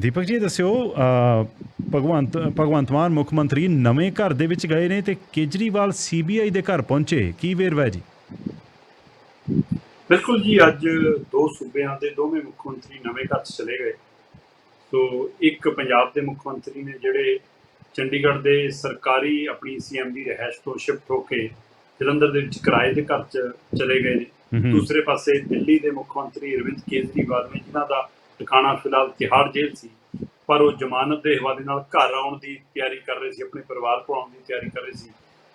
ਦੀਪਕ ਜੀ ਦੱਸਿਓ ਭਗਵੰਤ ਭਗਵੰਤ ਮਾਨ ਮੁੱਖ ਮੰਤਰੀ ਨਵੇਂ ਘਰ ਦੇ ਵਿੱਚ ਗਏ ਨੇ ਤੇ ਕੇਜਰੀਵਾਲ ਸੀਬੀਆਈ ਦੇ ਘਰ ਪਹੁੰਚੇ। ਕੀ ਵੇਰਵਾ ਜੀ? ਬਿਲਕੁਲ ਜੀ ਅੱਜ ਦੋ ਸੂਬਿਆਂ ਦੇ ਦੋਵੇਂ ਮੁੱਖ ਮੰਤਰੀ ਨਵੇਂ ਘਰ ਚਲੇ ਗਏ। ਸੋ ਇੱਕ ਪੰਜਾਬ ਦੇ ਮੁੱਖ ਮੰਤਰੀ ਨੇ ਜਿਹੜੇ ਚੰਡੀਗੜ੍ਹ ਦੇ ਸਰਕਾਰੀ ਆਪਣੀ ਸੀਐਮ ਦੀ ਰਹਿائش ਤੋਂ ਸ਼ਿਫਟ ਹੋ ਕੇ ਜਲੰਧਰ ਦੇ ਵਿੱਚ ਕਿਰਾਏ ਦੇ ਘਰ ਚ ਚਲੇ ਗਏ ਨੇ। ਦੂਸਰੇ ਪਾਸੇ ਦਿੱਲੀ ਦੇ ਮੁੱਖ ਮੰਤਰੀ ਅਰਵਿੰਦ ਕੇਜਰੀਵਾਲ ਨੇ ਜਿਨ੍ਹਾਂ ਦਾ ਟਿਕਾਣਾ ਫਿਲਹਾਲ ਤਿਹਾੜ ਜੇਲ੍ਹ ਸੀ ਪਰ ਉਹ ਜ਼ਮਾਨਤ ਦੇ ਹਵਾਲੇ ਨਾਲ ਘਰ ਆਉਣ ਦੀ ਤਿਆਰੀ ਕਰ ਰਹੇ ਸੀ ਆਪਣੇ ਪਰਿਵਾਰ ਕੋਲ ਆਉਣ ਦੀ ਤਿਆਰੀ ਕਰ ਰਹੇ ਸੀ।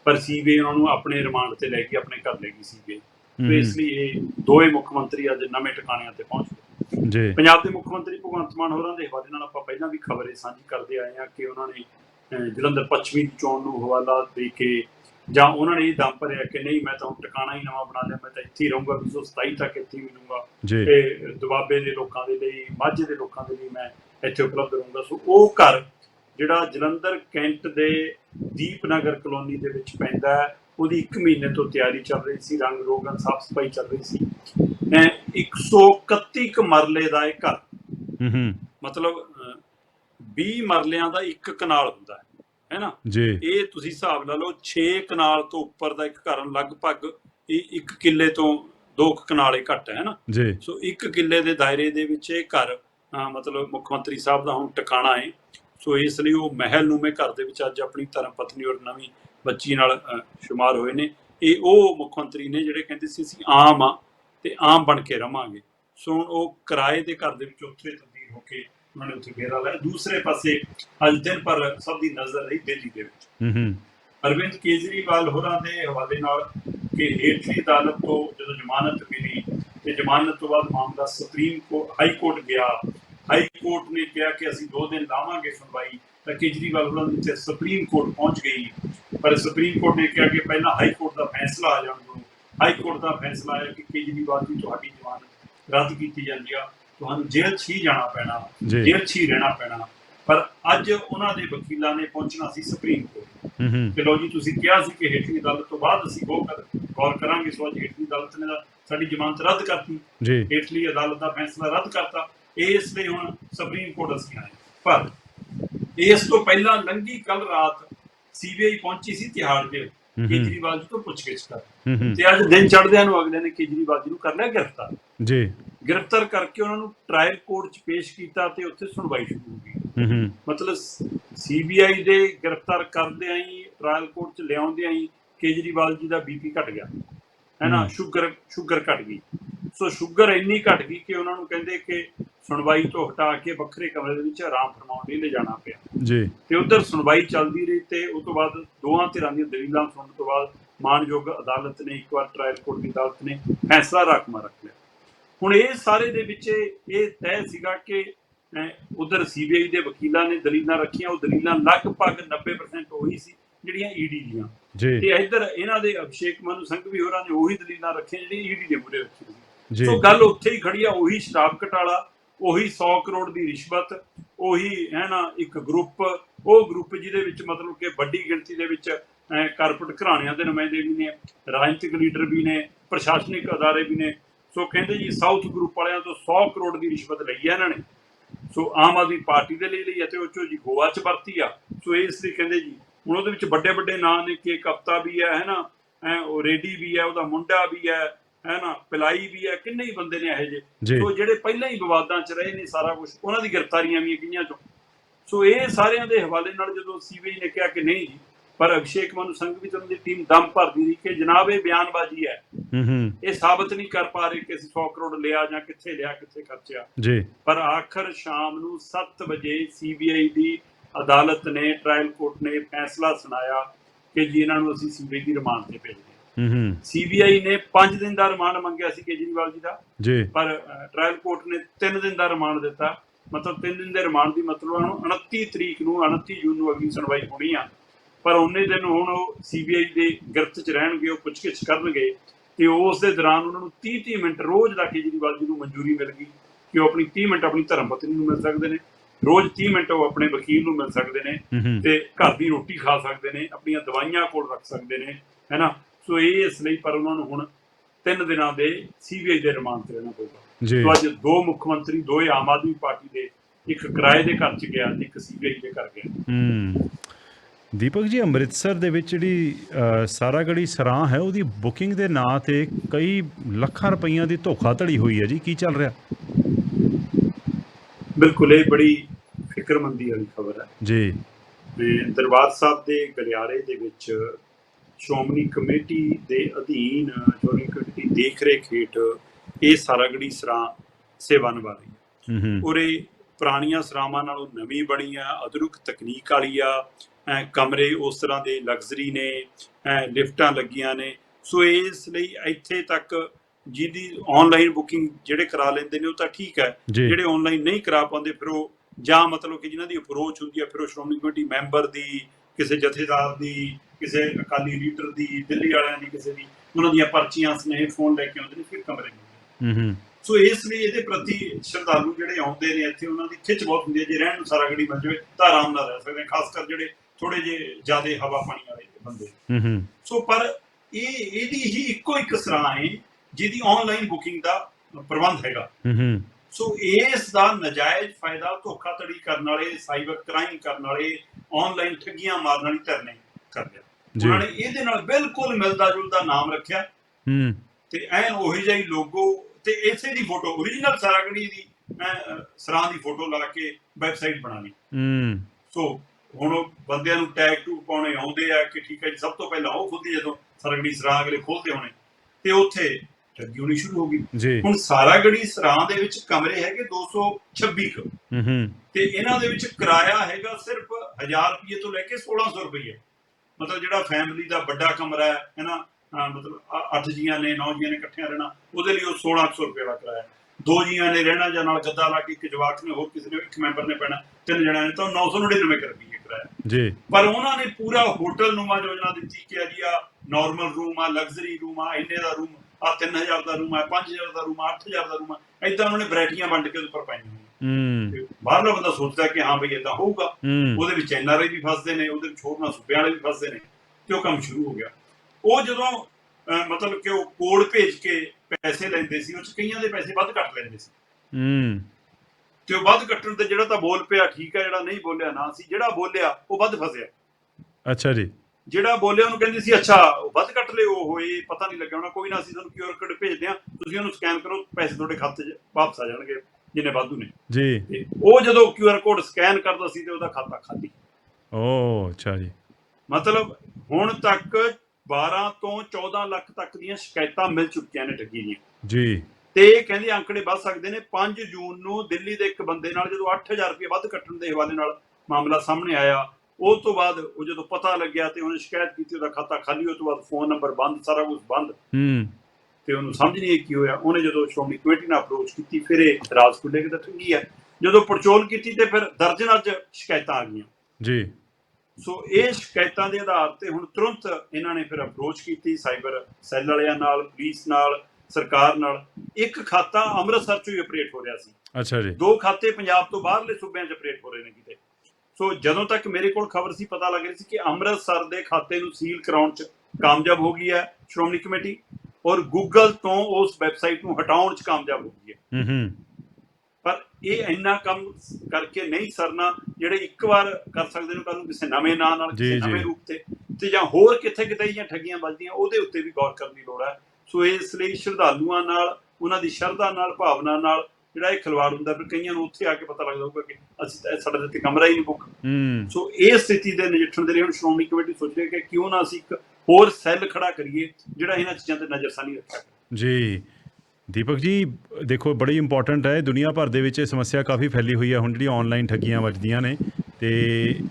ਪਰ ਸੀਬੀਆਈ ਉਹਨਾਂ ਨੂੰ ਆਪਣੇ ਰਿਮਾਂਡ ਤੇ ਲੈ ਕੇ ਆਪਣੇ ਘਰ ਲੈ ਗਈ ਸੀਬੀਆਈ। ਤੇ ਇਸ ਲਈ ਇਹ ਦੋਵੇਂ ਮੁੱਖ ਮੰਤਰੀ ਅੱਜ ਨਵੇਂ ਟਿਕਾਣਿਆਂ ਤੇ ਪਹੁੰਚ ਗਏ। ਜੀ। ਪੰਜਾਬ ਦੇ ਮੁੱਖ ਮੰਤਰੀ ਭਗਵੰਤ ਮਾਨ ਹੋਰਾਂ ਦੇ ਹਵਾਲੇ ਨਾਲ ਆਪਾਂ ਪਹਿਲਾਂ ਵੀ ਖਬਰ ਸਾਂਝੀ ਕਰਦੇ ਆਏ ਹਾਂ ਕਿ ਉਹਨਾਂ ਨੇ ਜਲੰਧਰ ਪੱਛਮੀ ਚੋਣ ਨੂੰ ਹਵਾਲਾ ਦੇ ਕੇ ਜਾਂ ਉਹਨਾਂ ਨੇ ਇਹ ਦਮ ਭਰਿਆ ਕਿ ਨਹੀਂ ਮੈਂ ਤਾਂ ਟਿਕਾਣਾ ਹੀ ਨਵਾਂ ਬਣਾ ਲਿਆ ਮੈਂ ਤਾਂ ਇੱਥੇ ਹੀ ਰਹੂੰਗਾ 227 ਤੱਕ ਇੱਥੇ ਹੀ ਜੀ। ਤੇ ਦੁਆਬੇ ਦੇ ਲੋਕਾਂ ਦੇ ਲਈ ਮਾਝੇ ਦੇ ਲੋਕਾਂ ਦੇ ਲਈ ਮੈਂ ਇੱਥੇ ਉਪਲਬਧ ਰਹੂੰਗਾ। ਸੋ ਉਹ ਘਰ ਜਿਹੜਾ ਜਲੰਧਰ ਕੈਂਟ ਦੇ ਦੀਪਨਗਰ ਕਲੋਨੀ ਦੇ ਵਿੱਚ ਪੈਂਦਾ ਹੈ ਉਹਦੀ 1 ਮਹੀਨੇ ਤੋਂ ਤਿਆਰੀ ਚੱਲ ਰਹੀ ਸੀ ਰੰਗ ਰੋਗਨ ਸਾਫ਼ ਸਫ਼ਾਈ ਚੱਲ ਰਹੀ ਸੀ। ਐ 131 ਕ ਮਰਲੇ ਦਾ ਇਹ ਘਰ ਹੂੰ ਹੂੰ। ਮਤਲਬ ਅਹ, 20 ਮਰਲਿਆਂ ਦਾ ਇੱਕ ਕਨਾਲ ਹੁੰਦਾ ਹੈ। ਹੈ ਨਾ ਜੀ। ਇਹ ਤੁਸੀਂ ਹਿਸਾਬ ਲਾ ਲਓ 6 ਕਨਾਲ ਤੋਂ ਉੱਪਰ ਦਾ ਇੱਕ ਘਰ ਲਗਭਗ ਇਹ ਇੱਕ ਕਿੱਲੇ ਤੋਂ ਦੋ ਕੁ ਕਨਾਲੇ ਘੱਟ ਹੈ ਨਾ ਜੀ। ਸੋ ਇੱਕ ਕਿੱਲੇ ਦੇ ਦਾਇਰੇ ਦੇ ਵਿੱਚ ਇਹ ਘਰ ਮਤਲਬ ਮੁੱਖ ਮੰਤਰੀ ਸਾਹਿਬ ਦਾ ਹੁਣ ਟਿਕਾਣਾ ਹੈ। ਸੋ ਇਸ ਲਈ ਉਹ ਮਹਿਲ ਨੂੰ ਮੈਂ ਘਰ ਦੇ ਵਿੱਚ ਅੱਜ ਆਪਣੀ ਧਰਮ ਪਤਨੀ ਔਰ ਨਵੀਂ ਬੱਚੀ ਨਾਲ ਸ਼ੁਮਾਰ ਹੋਏ ਨੇ। ਇਹ ਉਹ ਮੁੱਖ ਮੰਤਰੀ ਨੇ ਜਿਹੜੇ ਕਹਿੰਦੇ ਸੀ ਅਸੀਂ ਆਮ ਆ ਤੇ ਆਮ ਬਣ ਕੇ ਰਵਾਂਗੇ। ਸੋ ਹੁਣ ਉਹ ਕਿਰਾਏ ਦੇ ਘਰ ਦੇ ਵਿੱਚ ਉੱਥੇ ਤਬਦੀਲ ਹੋ ਕੇ ਉਹਨਾਂ ਨੇ ਉੱਥੇ ਘੇਰਾ ਲਾਇਆ। ਦੂਸਰੇ ਪਾਸੇ ਅੱਜ ਦਿਨ ਪਰ ਸਭ ਦੀ ਨਜ਼ਰ ਰਹੀ ਦਿੱਲੀ ਦੇ ਵਿੱਚ। ਹੂੰ ਹੂੰ। ਅਰਵਿੰਦ ਕੇਜਰੀਵਾਲ ਹੋਰਾਂ ਦੇ ਹਵਾਲੇ ਨਾਲ ਕਿ ਹੇਠਲੀ ਅਦਾਲਤ ਤੋਂ ਜਦੋਂ ਜ਼ਮਾਨਤ ਮਿਲੀ ਤੇ ਜ਼ਮਾਨਤ ਤੋਂ ਬਾਅਦ ਮਾਮਲਾ ਸੁਪਰੀਮ ਕੋਰਟ ਹਾਈ ਕੋਰਟ ਗਿਆ। ਹਾਈ ਕੋਰਟ ਨੇ ਕਿਹਾ ਕਿ ਅਸੀਂ 2 ਦਿਨ ਲਾਵਾਂਗੇ ਸੁਣਵਾਈ ਤਾਂ ਕੇਜਰੀਵਾਲ ਹੋਰਾਂ ਦੀ ਤੇ ਸੁਪਰੀਮ ਕੋਰਟ ਪਹੁੰਚ ਗਈ। ਪਰ ਸੁਪਰੀਮ ਕੋਰਟ ਨੇ ਕਿਹਾ ਕਿ ਪਹਿਲਾਂ ਹਾਈ ਕੋਰਟ ਦਾ ਫੈਸਲਾ ਆ ਜਾਣ ਦਿਓ ਹਾਈ ਕੋਰਟ ਦਾ ਫੈਸਲਾ ਆਇਆ ਕਿ ਕੇਜਰੀਵਾਲ ਦੀ ਤੁਹਾਡੀ ਜ਼ਮਾਨਤ ਰੱਦ ਕੀਤੀ ਜਾਂਦੀ ਆ। ਤੁਹਾਨੂੰ ਜੇਲ੍ਹ 'ਚ ਹੀ ਜਾਣਾ ਪੈਣਾ ਜੀ। ਜੇਲ੍ਹ 'ਚ ਹੀ ਰਹਿਣਾ ਪੈਣਾ। ਪਰ ਅੱਜ ਉਹਨਾਂ ਦੇ ਵਕੀਲਾਂ ਨੇ ਪਹੁੰਚਣਾ ਸੀ ਸੁਪਰੀਮ ਕੋਰਟ। ਹੂੰ ਹੂੰ। ਕਿ ਲੋ ਜੀ ਤੁਸੀਂ ਕਿਹਾ ਸੀ ਕਿ ਹੇਠਲੀ ਅਦਾਲਤ ਤੋਂ ਬਾਅਦ ਅਸੀਂ ਗੌਰ ਕਰ ਗੌਰ ਕਰਾਂਗੇ ਸੋ ਅੱਜ ਹੇਠਲੀ ਅਦਾਲਤ ਨੇ ਤਾਂ ਸਾਡੀ ਜ਼ਮਾਨਤ ਰੱਦ ਕਰਤੀ। ਜੀ। ਹੇਠਲੀ ਅਦਾਲਤ ਦਾ ਫੈਸਲਾ ਰੱਦ ਕਰਤਾ। ਇਸ ਲਈ ਹੁਣ ਸੁਪਰੀਮ ਕੋਰਟ ਅਸੀਂ ਆਏ ਪਰ ਇਸ ਤੋਂ ਪਹਿਲਾਂ ਲੰਗੀ ਕੱਲ ਰਾਤ ਸੀਬੀਆਈ ਪਹੁੰਚੀ ਸੀ ਤਿਹਾੜ ਜੇਲ੍ਹ। ਕੇਜਰੀਵਾਲ ਜੀ ਤੋਂ ਪੁੱਛਗਿੱਛ ਕਰ। ਹੂੰ ਹੂੰ। ਤੇ ਅੱਜ ਦਿਨ ਚੜ੍ਹਦਿਆਂ ਨੂੰ ਅਗਲੇ ਨੇ ਕੇਜਰੀਵਾਲ ਜੀ ਨੂੰ ਕਰ ਲਿਆ ਗ੍ਰਿਫਤਾਰ। ਜੀ। ਗ੍ਰਿਫਤਾਰ ਕਰਕੇ ਉਹਨਾਂ ਨੂੰ ਟ੍ਰਾਇਲ ਕੋਰਟ 'ਚ ਪੇਸ਼ ਕੀਤਾ ਤੇ ਉੱਥੇ ਸੁਣਵਾਈ ਸ਼ੁਰੂ ਹੋ ਗਈ। ਹੂੰ ਮਤਲਬ ਸੀਬੀਆਈ ਦੇ ਗ੍ਰਿਫਤਾਰ ਕਰਦੇ ਹੀ ਟ੍ਰਾਇਲ ਕੋਰਟ ਚ ਲਿਆਉਂਦੇ ਹੀ ਕੇਜਰੀਵਾਲ ਜੀ ਦਾ ਬੀਪੀ ਘਟ ਗਿਆ। ਹੈ। ਨਾ। ਸ਼ੂਗਰ ਸ਼ੂਗਰ ਘਟ ਗਈ। ਸੋ ਸ਼ੂਗਰ ਇੰਨੀ ਘਟ ਗਈ ਕਿ ਉਹਨਾਂ ਨੂੰ ਕਹਿੰਦੇ ਕਿ ਸੁਣਵਾਈ ਤੋਂ ਹਟਾ ਕੇ ਵੱਖਰੇ ਕਮਰੇ ਦੇ ਵਿੱਚ ਆਰਾਮ ਫਰਮਾਉਣ ਲਈ ਲਿਜਾਣਾ ਪਿਆ। ਜੀ। ਤੇ ਉਧਰ ਸੁਣਵਾਈ ਚੱਲਦੀ ਰਹੀ ਤੇ ਉਸ ਤੋਂ ਬਾਅਦ ਦੋਹਾਂ ਧਿਰਾਂ ਦੀਆਂ ਦਲੀਲਾਂ ਸੁਣਨ ਤੋਂ ਬਾਅਦ ਮਾਨਯੋਗ ਅਦਾਲਤ ਨੇ ਇੱਕ ਵਾਰ ਟ੍ਰਾਇਲ ਕੋਰਟ ਦੀ ਅਦਾਲਤ ਨੇ ਫੈਸਲਾ ਰਾਖਮਾ ਰੱਖ ਲਿਆ। ਹੁਣ ਇਹ ਸਾਰੇ ਦੇ ਵਿੱਚ ਇਹ ਤੈਅ ਸੀਗਾ ਕਿ ਉਧਰ ਸੀਬੀਆਈ ਦੇ ਵਕੀਲਾਂ ਨੇ ਦਲੀਲਾਂ ਰੱਖੀਆਂ ਉਹ ਦਲੀਲਾਂ ਲਗਭਗ 90% ਉਹੀ ਸੀ ਜਿਹੜੀਆਂ ਈਡੀ ਦੀਆਂ। ਜੀ। ਤੇ ਇੱਧਰ ਇਹਨਾਂ ਦੇ ਅਭਿਸ਼ੇਕ ਮਨੂ ਸੰਘਵੀ ਹੋਰਾਂ ਨੇ ਉਹੀ ਦਲੀਲਾਂ ਰੱਖੀਆਂ ਜਿਹੜੀਆਂ ਈਡੀ ਦੇ ਮੂਹਰੇ ਰੱਖੀਆਂ ਸੀ। ਸੋ ਗੱਲ ਉੱਥੇ ਹੀ ਖੜੀ ਆ ਉਹੀ ਸ਼ਰਾਬ ਘਟਾਲਾ ਉਹੀ 100 ਕਰੋੜ ਦੀ ਰਿਸ਼ਵਤ ਉਹੀ ਹੈ ਨਾ ਇੱਕ ਗਰੁੱਪ ਉਹ ਗਰੁੱਪ ਜਿਹਦੇ ਵਿੱਚ ਮਤਲਬ ਕਿ ਵੱਡੀ ਗਿਣਤੀ ਦੇ ਵਿੱਚ ਕਾਰਪੋਰੇਟ ਘਰਾਣਿਆਂ ਦੇ ਨੁਮਾਇੰਦੇ ਵੀ ਨੇ ਰਾਜਨੀਤਿਕ ਲੀਡਰ ਵੀ ਨੇ ਪ੍ਰਸ਼ਾਸਨਿਕ ਅਦਾਰੇ ਵੀ ਨੇ ਸੋ ਕਹਿੰਦੇ ਜੀ ਸਾਊਥ ਗਰੁੱਪ ਵਾਲਿਆਂ ਤੋਂ 100 ਕਰੋੜ ਦੀ ਰਿਸ਼ਵਤ ਲਈ ਹੈ ਇਹਨਾਂ ਨੇ। ਸੋ ਆਮ ਆਦਮੀ ਪਾਰਟੀ ਦੇ ਲਈ ਲਈ ਅਤੇ ਉਹ 'ਚੋਂ ਜੀ ਗੋਆ ਚ ਵਰਤੀ ਆ। ਸੋ ਇਸ ਲਈ ਕਹਿੰਦੇ ਜੀ ਹੁਣ ਉਹਦੇ ਵਿੱਚ ਵੱਡੇ ਵੱਡੇ ਨਾਂ ਨੇ ਕਿ ਕਪਤਾ ਵੀ ਹੈ ਹੈ ਨਾ? ਐ ਉਹ ਰੇਡੀ ਵੀ ਹੈ ਉਹਦਾ ਮੁੰਡਾ ਵੀ ਹੈ ਹੈ ਨਾ? ਪਿਲਾਈ ਵੀ ਹੈ ਕਿੰਨੇ ਹੀ ਬੰਦੇ ਨੇ ਇਹੋ ਜੀ। ਸੋ ਜਿਹੜੇ ਪਹਿਲਾਂ ਹੀ ਵਿਵਾਦਾਂ ਚ ਰਹੇ ਨੇ ਸਾਰਾ ਕੁਝ ਉਹਨਾਂ ਦੀ ਗ੍ਰਿਫਤਾਰੀਆਂ ਵੀ ਕਿੰਨੀਆਂ ਚੋਂ। ਸੋ ਇਹ ਸਾਰਿਆਂ ਦੇ ਹਵਾਲੇ ਨਾਲ ਜਦੋਂ ਸੀਬੀਆਈ ਨੇ ਕਿਹਾ ਕਿ ਨਹੀਂ ਜੀ ਪਰ ਅਭਿਸ਼ੇਕ ਮਨੂ ਸੰਘਵੀ ਤੇ ਉਹਨਾਂ ਦੀ ਟੀਮ ਦਮ ਭਰਦੀ ਰਹੀ ਕਿ ਜਨਾਬ ਇਹ ਬਿਆਨਬਾਜ਼ੀ ਹੈ। ਹੂੰ ਹੂੰ। ਇਹ ਸਾਬਤ ਨਹੀਂ ਕਰ ਪਾ ਰਹੇ ਕਿ ਅਸੀਂ 100 ਕਰੋੜ ਲਿਆ ਜਾਂ ਕਿੱਥੇ ਲਿਆ ਕਿੱਥੇ ਖਰਚਿਆ। ਜੀ। ਪਰ ਆਖਰ ਸ਼ਾਮ ਨੂੰ 7 ਵਜੇ ਸੀਬੀਆਈ ਦੀ ਅਦਾਲਤ ਨੇ ਟ੍ਰਾਇਲ ਕੋਰਟ ਨੇ ਫੈਸਲਾ ਸੁਣਾਇਆ ਕਿ ਜੀ ਇਹਨਾਂ ਨੂੰ ਅਸੀਂ ਸੀਬੀਆਈ ਦੀ ਰਿਮਾਂਡ ਤੇ ਭੇਜਦੇ ਹਾਂ। ਹੂੰ ਸੀਬੀਆਈ ਨੇ 5 ਦਿਨ ਦਾ ਰਿਮਾਂਡ ਮੰਗਿਆ ਸੀ ਕੇਜਰੀਵਾਲ ਜੀ ਦਾ। ਜੀ। ਪਰ ਟ੍ਰਾਇਲ ਕੋਰਟ ਨੇ 3 ਦਿਨ ਦਾ ਰਿਮਾਂਡ ਦਿੱਤਾ। ਮਤਲਬ 3 ਦਿਨ ਦੇ ਰਿਮਾਂਡ ਦੀ ਮਤਲਬ ਉਹਨਾਂ ਨੂੰ 29 ਤਰੀਕ ਨੂੰ 29 ਜੂਨ ਨੂੰ ਅਗਲੀ ਸੁਣਵਾਈ ਹੋਣੀ ਆ। ਪਰ ਉਹਨੇ ਦਿਨ ਹੁਣ ਉਹ ਸੀਬੀਆਈ ਦੇ ਗ੍ਰਿਫਤ 'ਚ ਰਹਿਣਗੇ ਉਹ ਪੁੱਛਗਿੱਛ ਕਰਨਗੇ ਤੇ ਉਸ ਦੇ ਦੌਰਾਨ ਉਹਨਾਂ ਨੂੰ 30 30 ਮਿੰਟ ਰੋਜ਼ ਦਾ ਕੇਜਰੀਵਾਲ ਜੀ ਨੂੰ ਮਨਜ਼ੂਰੀ ਮਿਲ ਗਈ ਕਿ ਉਹ ਆਪਣੀ 30 ਮਿੰਟ ਆਪਣੀ ਧਰਮ ਪਤਨੀ ਨੂੰ ਮਿਲ ਸਕਦੇ ਨੇ। ਰੋਜ਼ 30 ਮਿੰਟ ਉਹ ਆਪਣੇ ਵਕੀਲ ਨੂੰ ਮਿਲ ਸਕਦੇ ਨੇ ਤੇ ਘਰ ਦੀ ਰੋਟੀ ਖਾ ਸਕਦੇ ਨੇ ਆਪਣੀਆਂ ਦਵਾਈਆਂ ਕੋਲ ਰੱਖ ਸਕਦੇ ਨੇ ਹੈਨਾ ਸੋ ਇਹ ਇਸ ਲਈ ਪਰ ਉਹਨਾਂ ਨੂੰ ਹੁਣ ਤਿੰਨ ਦਿਨਾਂ ਦੇ ਸੀਬੀਆਈ ਦੇ ਰਿਮਾਂਡ ਤੇ ਰਹਿਣਾ ਪਊਗਾ। ਜੀ। ਸੋ ਅੱਜ ਦੋ ਮੁੱਖ ਮੰਤਰੀ ਦੋਏ ਆਮ ਆਦਮੀ ਪਾਰਟੀ ਦੇ ਇੱਕ ਕਿਰਾਏ ਦੇ ਘਰ 'ਚ ਗਿਆ ਤੇ ਇੱਕ ਸੀਬੀਆਈ ਦੇ ਘਰ ਗਿਆ। ਹੂੰ। ਦੀਪਕ ਜੀ ਅੰਮ੍ਰਿਤਸਰ ਦੇ ਵਿੱਚ ਜਿਹੜੀ ਸਾਰਾਗੜੀ ਸਰਾਂ ਹੈ ਉਹਦੀ ਬੁਕਿੰਗ ਦੇ ਨਾਂ ਤੇ ਕਈ ਲੱਖਾਂ ਰੁਪਈਆਂ ਦੀ ਧੋਖਾਧੜੀ ਹੋਈ ਹੈ ਜੀ। ਕੀ ਚੱਲ ਰਿਹਾ? ਬਿਲਕੁਲ ਇਹ ਬੜੀ ਫਿਕਰਮੰਦੀ ਵਾਲੀ ਖਬਰ ਹੈ। ਜੀ। ਤੇ ਦਰਬਾਰ ਸਾਹਿਬ ਦੇ ਗਲਿਆਰੇ ਦੇ ਵਿੱਚ ਸ਼੍ਰੋਮਣੀ ਕਮੇਟੀ ਦੇ ਅਧੀਨ ਸ਼੍ਰੋਮਣੀ ਕਮੇਟੀ ਦੇਖ ਰੇਖ ਹੇਠ ਇਹ ਸਾਰਾਗੜੀ ਸਰਾਂ ਸੇਵਾ ਨਿਭਾ ਰਹੀ ਹੈ। ਉਰੇ ਪੁਰਾਣੀਆਂ ਸਰਾਵਾਂ ਨਾਲੋਂ ਨਵੀਂ ਬਣੀ ਆ ਆਧੁਨਿਕ ਤਕਨੀਕ ਵਾਲੀ ਆ ਕਮਰੇ ਉਸ ਤਰ੍ਹਾਂ ਦੇ ਲਗਜ਼ਰੀ ਨੇ ਲਿਫਟਾਂ ਲੱਗੀਆਂ ਨੇ। ਸੋ ਇਸ ਲਈ ਇੱਥੇ ਤੱਕ ਜਿਹਦੀ ਆਨਲਾਈਨ ਬੁਕਿੰਗ ਜਿਹੜੇ ਕਰਾ ਲੈਂਦੇ ਨੇ ਉਹ ਤਾਂ ਠੀਕ ਹੈ। ਜਿਹੜੇ ਆਨਲਾਈਨ ਨਹੀਂ ਕਰਾ ਪਾਉਂਦੇ ਫਿਰ ਉਹ ਜਾਂ ਮਤਲਬ ਕਿ ਜਿਨ੍ਹਾਂ ਦੀ ਅਪਰੋਚ ਹੁੰਦੀ ਹੈ ਫਿਰ ਉਹ ਸ਼੍ਰੋਮਣੀ ਕਮੇਟੀ ਮੈਂਬਰ ਦੀ ਕਿਸੇ ਜਥੇਦਾਰ ਦੀ ਕਿਸੇ ਅਕਾਲੀ ਲੀਡਰ ਦੀ ਦਿੱਲੀ ਵਾਲਿਆਂ ਦੀ ਕਿਸੇ ਦੀ ਉਹਨਾਂ ਦੀਆਂ ਪਰਚੀਆਂ ਸਨੇਹ ਫੋਨ ਲੈ ਕੇ ਆਉਂਦੇ ਨੇ ਫਿਰ ਕਮਰੇ ਨੇ। ਹੂੰ ਹੂੰ। ਸੋ ਇਸ ਲਈ ਇਹਦੇ ਪ੍ਰਤੀ ਸ਼ਰਧਾਲੂ ਜਿਹੜੇ ਆਉਂਦੇ ਨੇ ਇੱਥੇ ਉਹਨਾਂ ਦੀ ਖਿੱਚ ਬਹੁਤ ਹੁੰਦੀ ਹੈ। ਜੇ ਰਹਿਣ ਨੂੰ ਸਾਰਾ ਗੜੀ ਬਣ ਜਾਵੇ ਤਾਂ ਆਰਾਮ ਨਾਲ ਰਹਿ ਸਕਦੇ ਖਾਸ ਕਰ ਜਿਹੜੇ ਥੋੜੇ ਜੇ ਜ਼ਿਆਦੇ ਹਵਾ ਪਾਣੀ ਵਾਲੇ ਬੰਦੇ। ਹੂੰ ਹੂੰ। ਸੋ ਪਰ ਇਹ ਇਹਦੀ ਹੀ ਇੱਕੋ ਇੱਕ ਸਰਾਂ ਹੈ ਜਿਹਦੀ ਆਨਲਾਈਨ ਬੁਕਿੰਗ ਦਾ ਪ੍ਰਬੰਧ ਹੈਗਾ। ਹੂੰ ਹੂੰ। ਸੋ ਇਸ ਦਾ ਨਜਾਇਜ਼ ਫਾਇਦਾ ਧੋਖਾਧੜੀ ਕਰਨ ਵਾਲੇ ਸਾਈਬਰ ਕ੍ਰਾਈਮ ਕਰਨ ਵਾਲੇ ਆਨਲਾਈਨ ਠੱਗੀਆਂ ਮਾਰਨ ਵਾਲੀ ਧਰਨੇ ਕਰ ਲਿਆ। ਜੀ। ਉਹਨਾਂ ਨੇ ਇਹਦੇ ਨਾਲ ਬਿਲਕੁਲ ਮਿਲਦਾ ਜੁਲਦਾ ਨਾਮ ਰੱਖਿਆ। ਹੂੰ। ਤੇ ਐਨ ਉਹੀ ਜਿਹੀ ਲੋਗੋ ਤੇ ਇਸੇ ਦੀ ਫੋਟੋ origignal ਸਾਰਾਗੜੀ ਦੀ ਸਰਾਂ ਦੀ ਫੋਟੋ ਲਾ ਕੇ ਵੈਬਸਾਈਟ ਬਣਾ ਲਈ ਹੂੰ। ਸੋ ਹੁਣ ਉਹ ਬੰਦਿਆਂ ਨੂੰ ਟੈਗ ਟੂ ਪਾਉਣੇ ਆਉਂਦੇ ਆ ਕਿ ਠੀਕ ਹੈ ਜੀ ਸਭ ਤੋਂ ਪਹਿਲਾਂ ਉਹ ਖੁੱਲਦੀ ਜਦੋਂ ਸਾਰਾਗੜੀ ਸਰਾਂ ਅਗਲੇ ਖੋਲਦੇ ਹੋਣੇ। ਤੇ ਉੱਥੇ ਠੱਗੀ ਹੋਣੀ ਸ਼ੁਰੂ ਹੋ ਗਈ। ਹੁਣ ਸਾਰਾਗੜੀ ਸਰਾਂ ਦੇ ਵਿੱਚ ਕਮਰੇ ਹੈਗੇ 226 ਕੁ। ਹੂੰ ਹੂੰ। ਤੇ ਇਹਨਾਂ ਦੇ ਵਿੱਚ ਕਿਰਾਇਆ ਹੈਗਾ ਸਿਰਫ 1000 ਰੁਪਏ ਤੋਂ ਲੈ ਕੇ 1600 ਰੁਪਏ ਮਤਲਬ ਜਿਹੜਾ ਫੈਮਿਲੀ ਦਾ ਵੱਡਾ ਕਮਰਾ ਹੈ ਹੈ ਨਾ? ਅਹ ਮਤਲਬ 8 ਜੀਆਂ ਨੇ 9 ਜੀਆਂ ਨੇ ਇਕੱਠਿਆਂ ਰਹਿਣਾ ਉਹਦੇ ਲਈ ਉਹ 1600 ਰੁਪਏ ਦਾ ਕਿਰਾਇਆ ਦੋ ਜੀਆਂ ਨੇ ਰਹਿਣਾ ਜਾਂ ਨਾਲ ਗੱਦਾ ਲਾ ਕੇ ਇੱਕ ਜਵਾਕ ਨੇ ਹੋਰ ਕਿਸੇ ਨੇ ਇੱਕ ਮੈਂਬਰ ਨੇ ਪੈਣਾ ਤਿੰਨ ਜਣਿਆਂ ਨੇ ਤਾਂ 999 ਰੁਪਏ ਕਿਰਾਇਆ ਜੀ। ਪਰ ਉਹਨਾਂ ਨੇ ਪੂਰਾ ਹੋਟਲ ਨੂਮਾ ਯੋਜਨਾ ਦਿੱਤੀ ਕਿ ਆ ਜੀ ਆ ਨਾਰਮਲ ਰੂਮ ਆ ਲਗਜ਼ਰੀ ਰੂਮ ਆ ਇੰਨੇ ਦਾ ਰੂਮ ਆ 3000 ਦਾ ਰੂਮ ਆ 5000 ਦਾ ਰੂਮ ਆ 8000 ਦਾ ਰੂਮ ਆ ਐਦਾਂ ਉਹਨਾਂ ਨੇ ਵੈਰਾਈਟੀਆਂ ਵੰਡ ਕੇ ਉੱਪਰ ਪਾਈਆਂ ਹੂੰ। ਬਾਹਰਲਾ ਬੰਦਾ ਸੋਚਦਾ ਕਿ ਹਾਂ ਬਈ ਇਦਾਂ ਹੋਊਗਾ। ਉਹਦੇ ਵਿੱਚ ਐਨਆਰਆਈ ਵੀ ਫਸਦੇ ਨੇ ਉਹਦੇ ਵਿੱਚ ਹੋਰ ਨਾ ਸੁਪਿਆਂ ਵਾਲੇ ਵੀ ਫਸਦੇ ਨੇ ਤੇ ਉਹ ਕੰਮ ਸ਼ੁਰੂ ਹੋ ਗਿਆ। ਉਹ ਜਦੋਂ ਮਤਲਬ ਕਿ ਉਹ ਕੋਡ ਭੇਜ ਕੇ ਪੈਸੇ ਲੈਂਦੇ ਸੀ ਉਹ ਚ ਕਈਆਂ ਦੇ ਪੈਸੇ ਵੱਧ ਕੱਟ ਲੈਂਦੇ ਸੀ। ਹੂੰ। ਤੇ ਉਹ ਵੱਧ ਕੱਟਣ ਤੇ ਜਿਹੜਾ ਤਾਂ ਬੋਲ ਪਿਆ ਠੀਕ ਹੈ ਜਿਹੜਾ ਨਹੀਂ ਬੋਲਿਆ ਨਾ ਸੀ ਜਿਹੜਾ ਬੋਲਿਆ ਉਹ ਵੱਧ ਫਸਿਆ। ਅੱਛਾ ਜੀ। ਜਿਹੜਾ ਬੋਲਿਆ ਉਹਨੂੰ ਕਹਿੰਦੇ ਸੀ ਅੱਛਾ ਉਹ ਵੱਧ ਕੱਟ ਲਿਓ ਉਹ ਹੋਏ ਪਤਾ ਨਹੀਂ ਲੱਗਿਆ ਹੋਣਾ ਕੋਈ ਨਾ ਅਸੀਂ ਤੁਹਾਨੂੰ ਕਿਊਆਰ ਕੋਡ ਭੇਜਦੇ ਆ ਤੁਸੀਂ ਉਹਨੂੰ ਸਕੈਨ ਕਰੋ ਪੈਸੇ ਤੁਹਾਡੇ ਖਾਤੇ 'ਚ ਵਾਪਸ ਆ ਜਾਣਗੇ ਜਿੰਨੇ ਵਾਧੂ ਨੇ। ਜੀ। ਉਹ ਜਦੋਂ ਕਿਊਆਰ ਕੋਡ ਸਕੈਨ ਕਰਦਾ ਸੀ ਤੇ ਉਹਦਾ ਖਾਤਾ ਖਾਲੀ। ਓ ਅੱਛਾ ਜੀ। ਮਤਲਬ ਹੁਣ ਤੱਕ 12 ਤੋਂ 14 ਲੱਖ ਤੱਕ ਦੀਆਂ ਸ਼ਿਕਾਇਤਾਂ ਮਿਲ ਚੁੱਕੀਆਂ ਨੇ ਠੱਗੀ ਦੀਆਂ। ਜੀ। ਤੇ ਇਹ ਕਹਿੰਦੇ ਅੰਕੜੇ ਵੱਧ ਸਕਦੇ ਨੇ। 5 ਜੂਨ ਨੂੰ ਦਿੱਲੀ ਦੇ ਇੱਕ ਬੰਦੇ ਨਾਲ ਜਦੋਂ 8000 ਰੁਪਏ ਵੱਧ ਕੱਟਣ ਦੇ ਹਵਾਲੇ ਨਾਲ ਮਾਮਲਾ ਸਾਹਮਣੇ ਆਇਆ ਉਸ ਤੋਂ ਬਾਅਦ ਉਹ ਜਦੋਂ ਪਤਾ ਲੱਗਿਆ ਤੇ ਉਹਨੇ ਸ਼ਿਕਾਇਤ ਕੀਤੀ ਉਹਦਾ ਖਾਤਾ ਖਾਲੀ ਉਸ ਤੋਂ ਬਾਅਦ ਫੋਨ ਨੰਬਰ ਬੰਦ ਸਾਰਾ ਕੁਝ ਬੰਦ। ਹੂੰ। ਤੇ ਉਹਨੂੰ ਸਮਝ ਨਹੀਂ ਕੀ ਹੋਇਆ। ਉਹਨੇ ਜਦੋਂ ਸ਼੍ਰੋਮਣੀ ਕਮੇਟੀ ਨਾਲ ਅਪਰੋਚ ਕੀਤੀ ਫਿਰ ਇਹ ਰਾਜ ਖੁੱਲੇ ਕਿ ਤਾਂ ਠੱਗੀ ਹੈ ਜਦੋਂ ਪੜਚੋਲ ਕੀਤੀ ਤੇ ਫਿਰ ਦਰਜਨਾਂ 'ਚ ਸ਼ਿਕਾਇਤਾਂ ਆ ਗਈਆਂ। ਜੀ। ਸੋ ਇਹ ਸ਼ਿਕਾਇਤਾਂ ਦੇ ਆਧਾਰ ਤੇ ਹੁਣ ਤੁਰੰਤ ਇਹਨਾਂ ਨੇ ਫਿਰ ਅਪਰੋਚ ਕੀਤੀ ਸਾਈਬਰ ਸੈੱਲ ਵਾਲਿਆਂ ਨਾਲ ਪੁਲਿਸ ਨਾਲ ਸਰਕਾਰ ਨਾਲ ਇੱਕ ਖਾਤਾ ਅੰਮ੍ਰਿਤਸਰ ਚੋਂ ਹੀ ਆਪਰੇਟ ਹੋ ਰਿਹਾ ਸੀ। ਅੱਛਾ ਜੀ। ਦੋ ਖਾਤੇ ਪੰਜਾਬ ਤੋਂ ਬਾਹਰਲੇ ਸੂਬਿਆਂ 'ਚ ਆਪਰੇਟ ਹੋ ਰਹੇ ਨੇ ਕਿਤੇ। ਸੋ ਜਦੋਂ ਤੱਕ ਮੇਰੇ ਕੋਲ ਖਬਰ ਸੀ ਪਤਾ ਲੱਗ ਰਹੀ ਸੀ ਕਿ ਅੰਮ੍ਰਿਤਸਰ ਦੇ ਖਾਤੇ ਨੂੰ ਸੀਲ ਕਰਾਉਣ 'ਚ ਕਾਮਯਾਬ ਹੋ ਗਈ ਹੈ ਸ਼੍ਰੋਮਣੀ ਕਮੇਟੀ ਔਰ ਗੂਗਲ ਤੋਂ ਉਸ ਵੈਬਸਾਈਟ ਨੂੰ ਹਟਾਉਣ 'ਚ ਕਾਮਯਾਬ ਹੋ ਗਈ ਹੈ। ਹੂੰ ਹੂੰ। ਪਰ ਇਹ ਇੰਨਾ ਕੰਮ ਕਰਕੇ ਨਹੀਂ ਸਰਨਾ ਜਿਹੜੇ ਇੱਕ ਵਾਰ ਕਰ ਸਕਦੇ ਨੇ ਕੱਲ ਨੂੰ ਕਿਸੇ ਨਵੇਂ ਨਾਂ ਨਾਲ ਕਿਸੇ। ਨਵੇਂ ਰੂਪ ਤੇ। ਤੇ ਜਾਂ ਹੋਰ ਕਿੱਥੇ ਕਿਤੇ ਜਾਂ ਠੱਗੀਆਂ ਵੱਜਦੀਆਂ ਉਹਦੇ ਉੱਤੇ ਵੀ ਗੌਰ ਕਰਨ ਦੀ ਲੋੜ ਹੈ। ਸੋ ਇਸ ਲਈ ਸ਼ਰਧਾਲੂਆਂ ਨਾਲ ਉਹਨਾਂ ਦੀ ਸ਼ਰਧਾ ਨਾਲ ਭਾਵਨਾ ਨਾਲ ਜਿਹੜਾ ਇਹ ਖਿਲਵਾੜ ਹੁੰਦਾ ਫਿਰ ਕਈਆਂ ਨੂੰ ਉੱਥੇ ਆ ਕੇ ਪਤਾ ਲੱਗਦਾ ਹੋਊਗਾ ਕਿ ਅਸੀਂ ਤਾਂ ਸਾਡਾ ਤਾਂ ਇੱਥੇ ਕਮਰਾ ਹੀ ਨਹੀਂ ਬੁੱਕ ਹੂੰ। ਸੋ ਇਹ ਸਥਿਤੀ ਦੇ ਨਜਿੱਠਣ ਦੇ ਲਈ ਹੁਣ ਸ਼੍ਰੋਮਣੀ ਕਮੇਟੀ ਸੋਚ ਰਹੀ ਹੈ ਕਿ ਕਿਉਂ ਨਾ ਅਸੀਂ ਇੱਕ ਹੋਰ ਸੈੱਲ ਖੜਾ ਕਰੀਏ ਜਿਹੜਾ ਇਹਨਾਂ ਚੀਜ਼ਾਂ ਤੇ ਨਜ਼ਰਸਾਨੀ ਰੱਖਿਆ ਕਰੇ ਜੀ। ਦੀਪਕ ਜੀ ਦੇਖੋ ਬੜੀ ਇੰਪੋਰਟੈਂਟ ਹੈ। ਦੁਨੀਆ ਭਰ ਦੇ ਵਿੱਚ ਇਹ ਸਮੱਸਿਆ ਕਾਫੀ ਫੈਲੀ ਹੋਈ ਹੈ। ਹੁਣ ਜਿਹੜੀ ਆਨਲਾਈਨ ਠੱਗੀਆਂ ਵੱਜਦੀਆਂ ਨੇ ਤੇ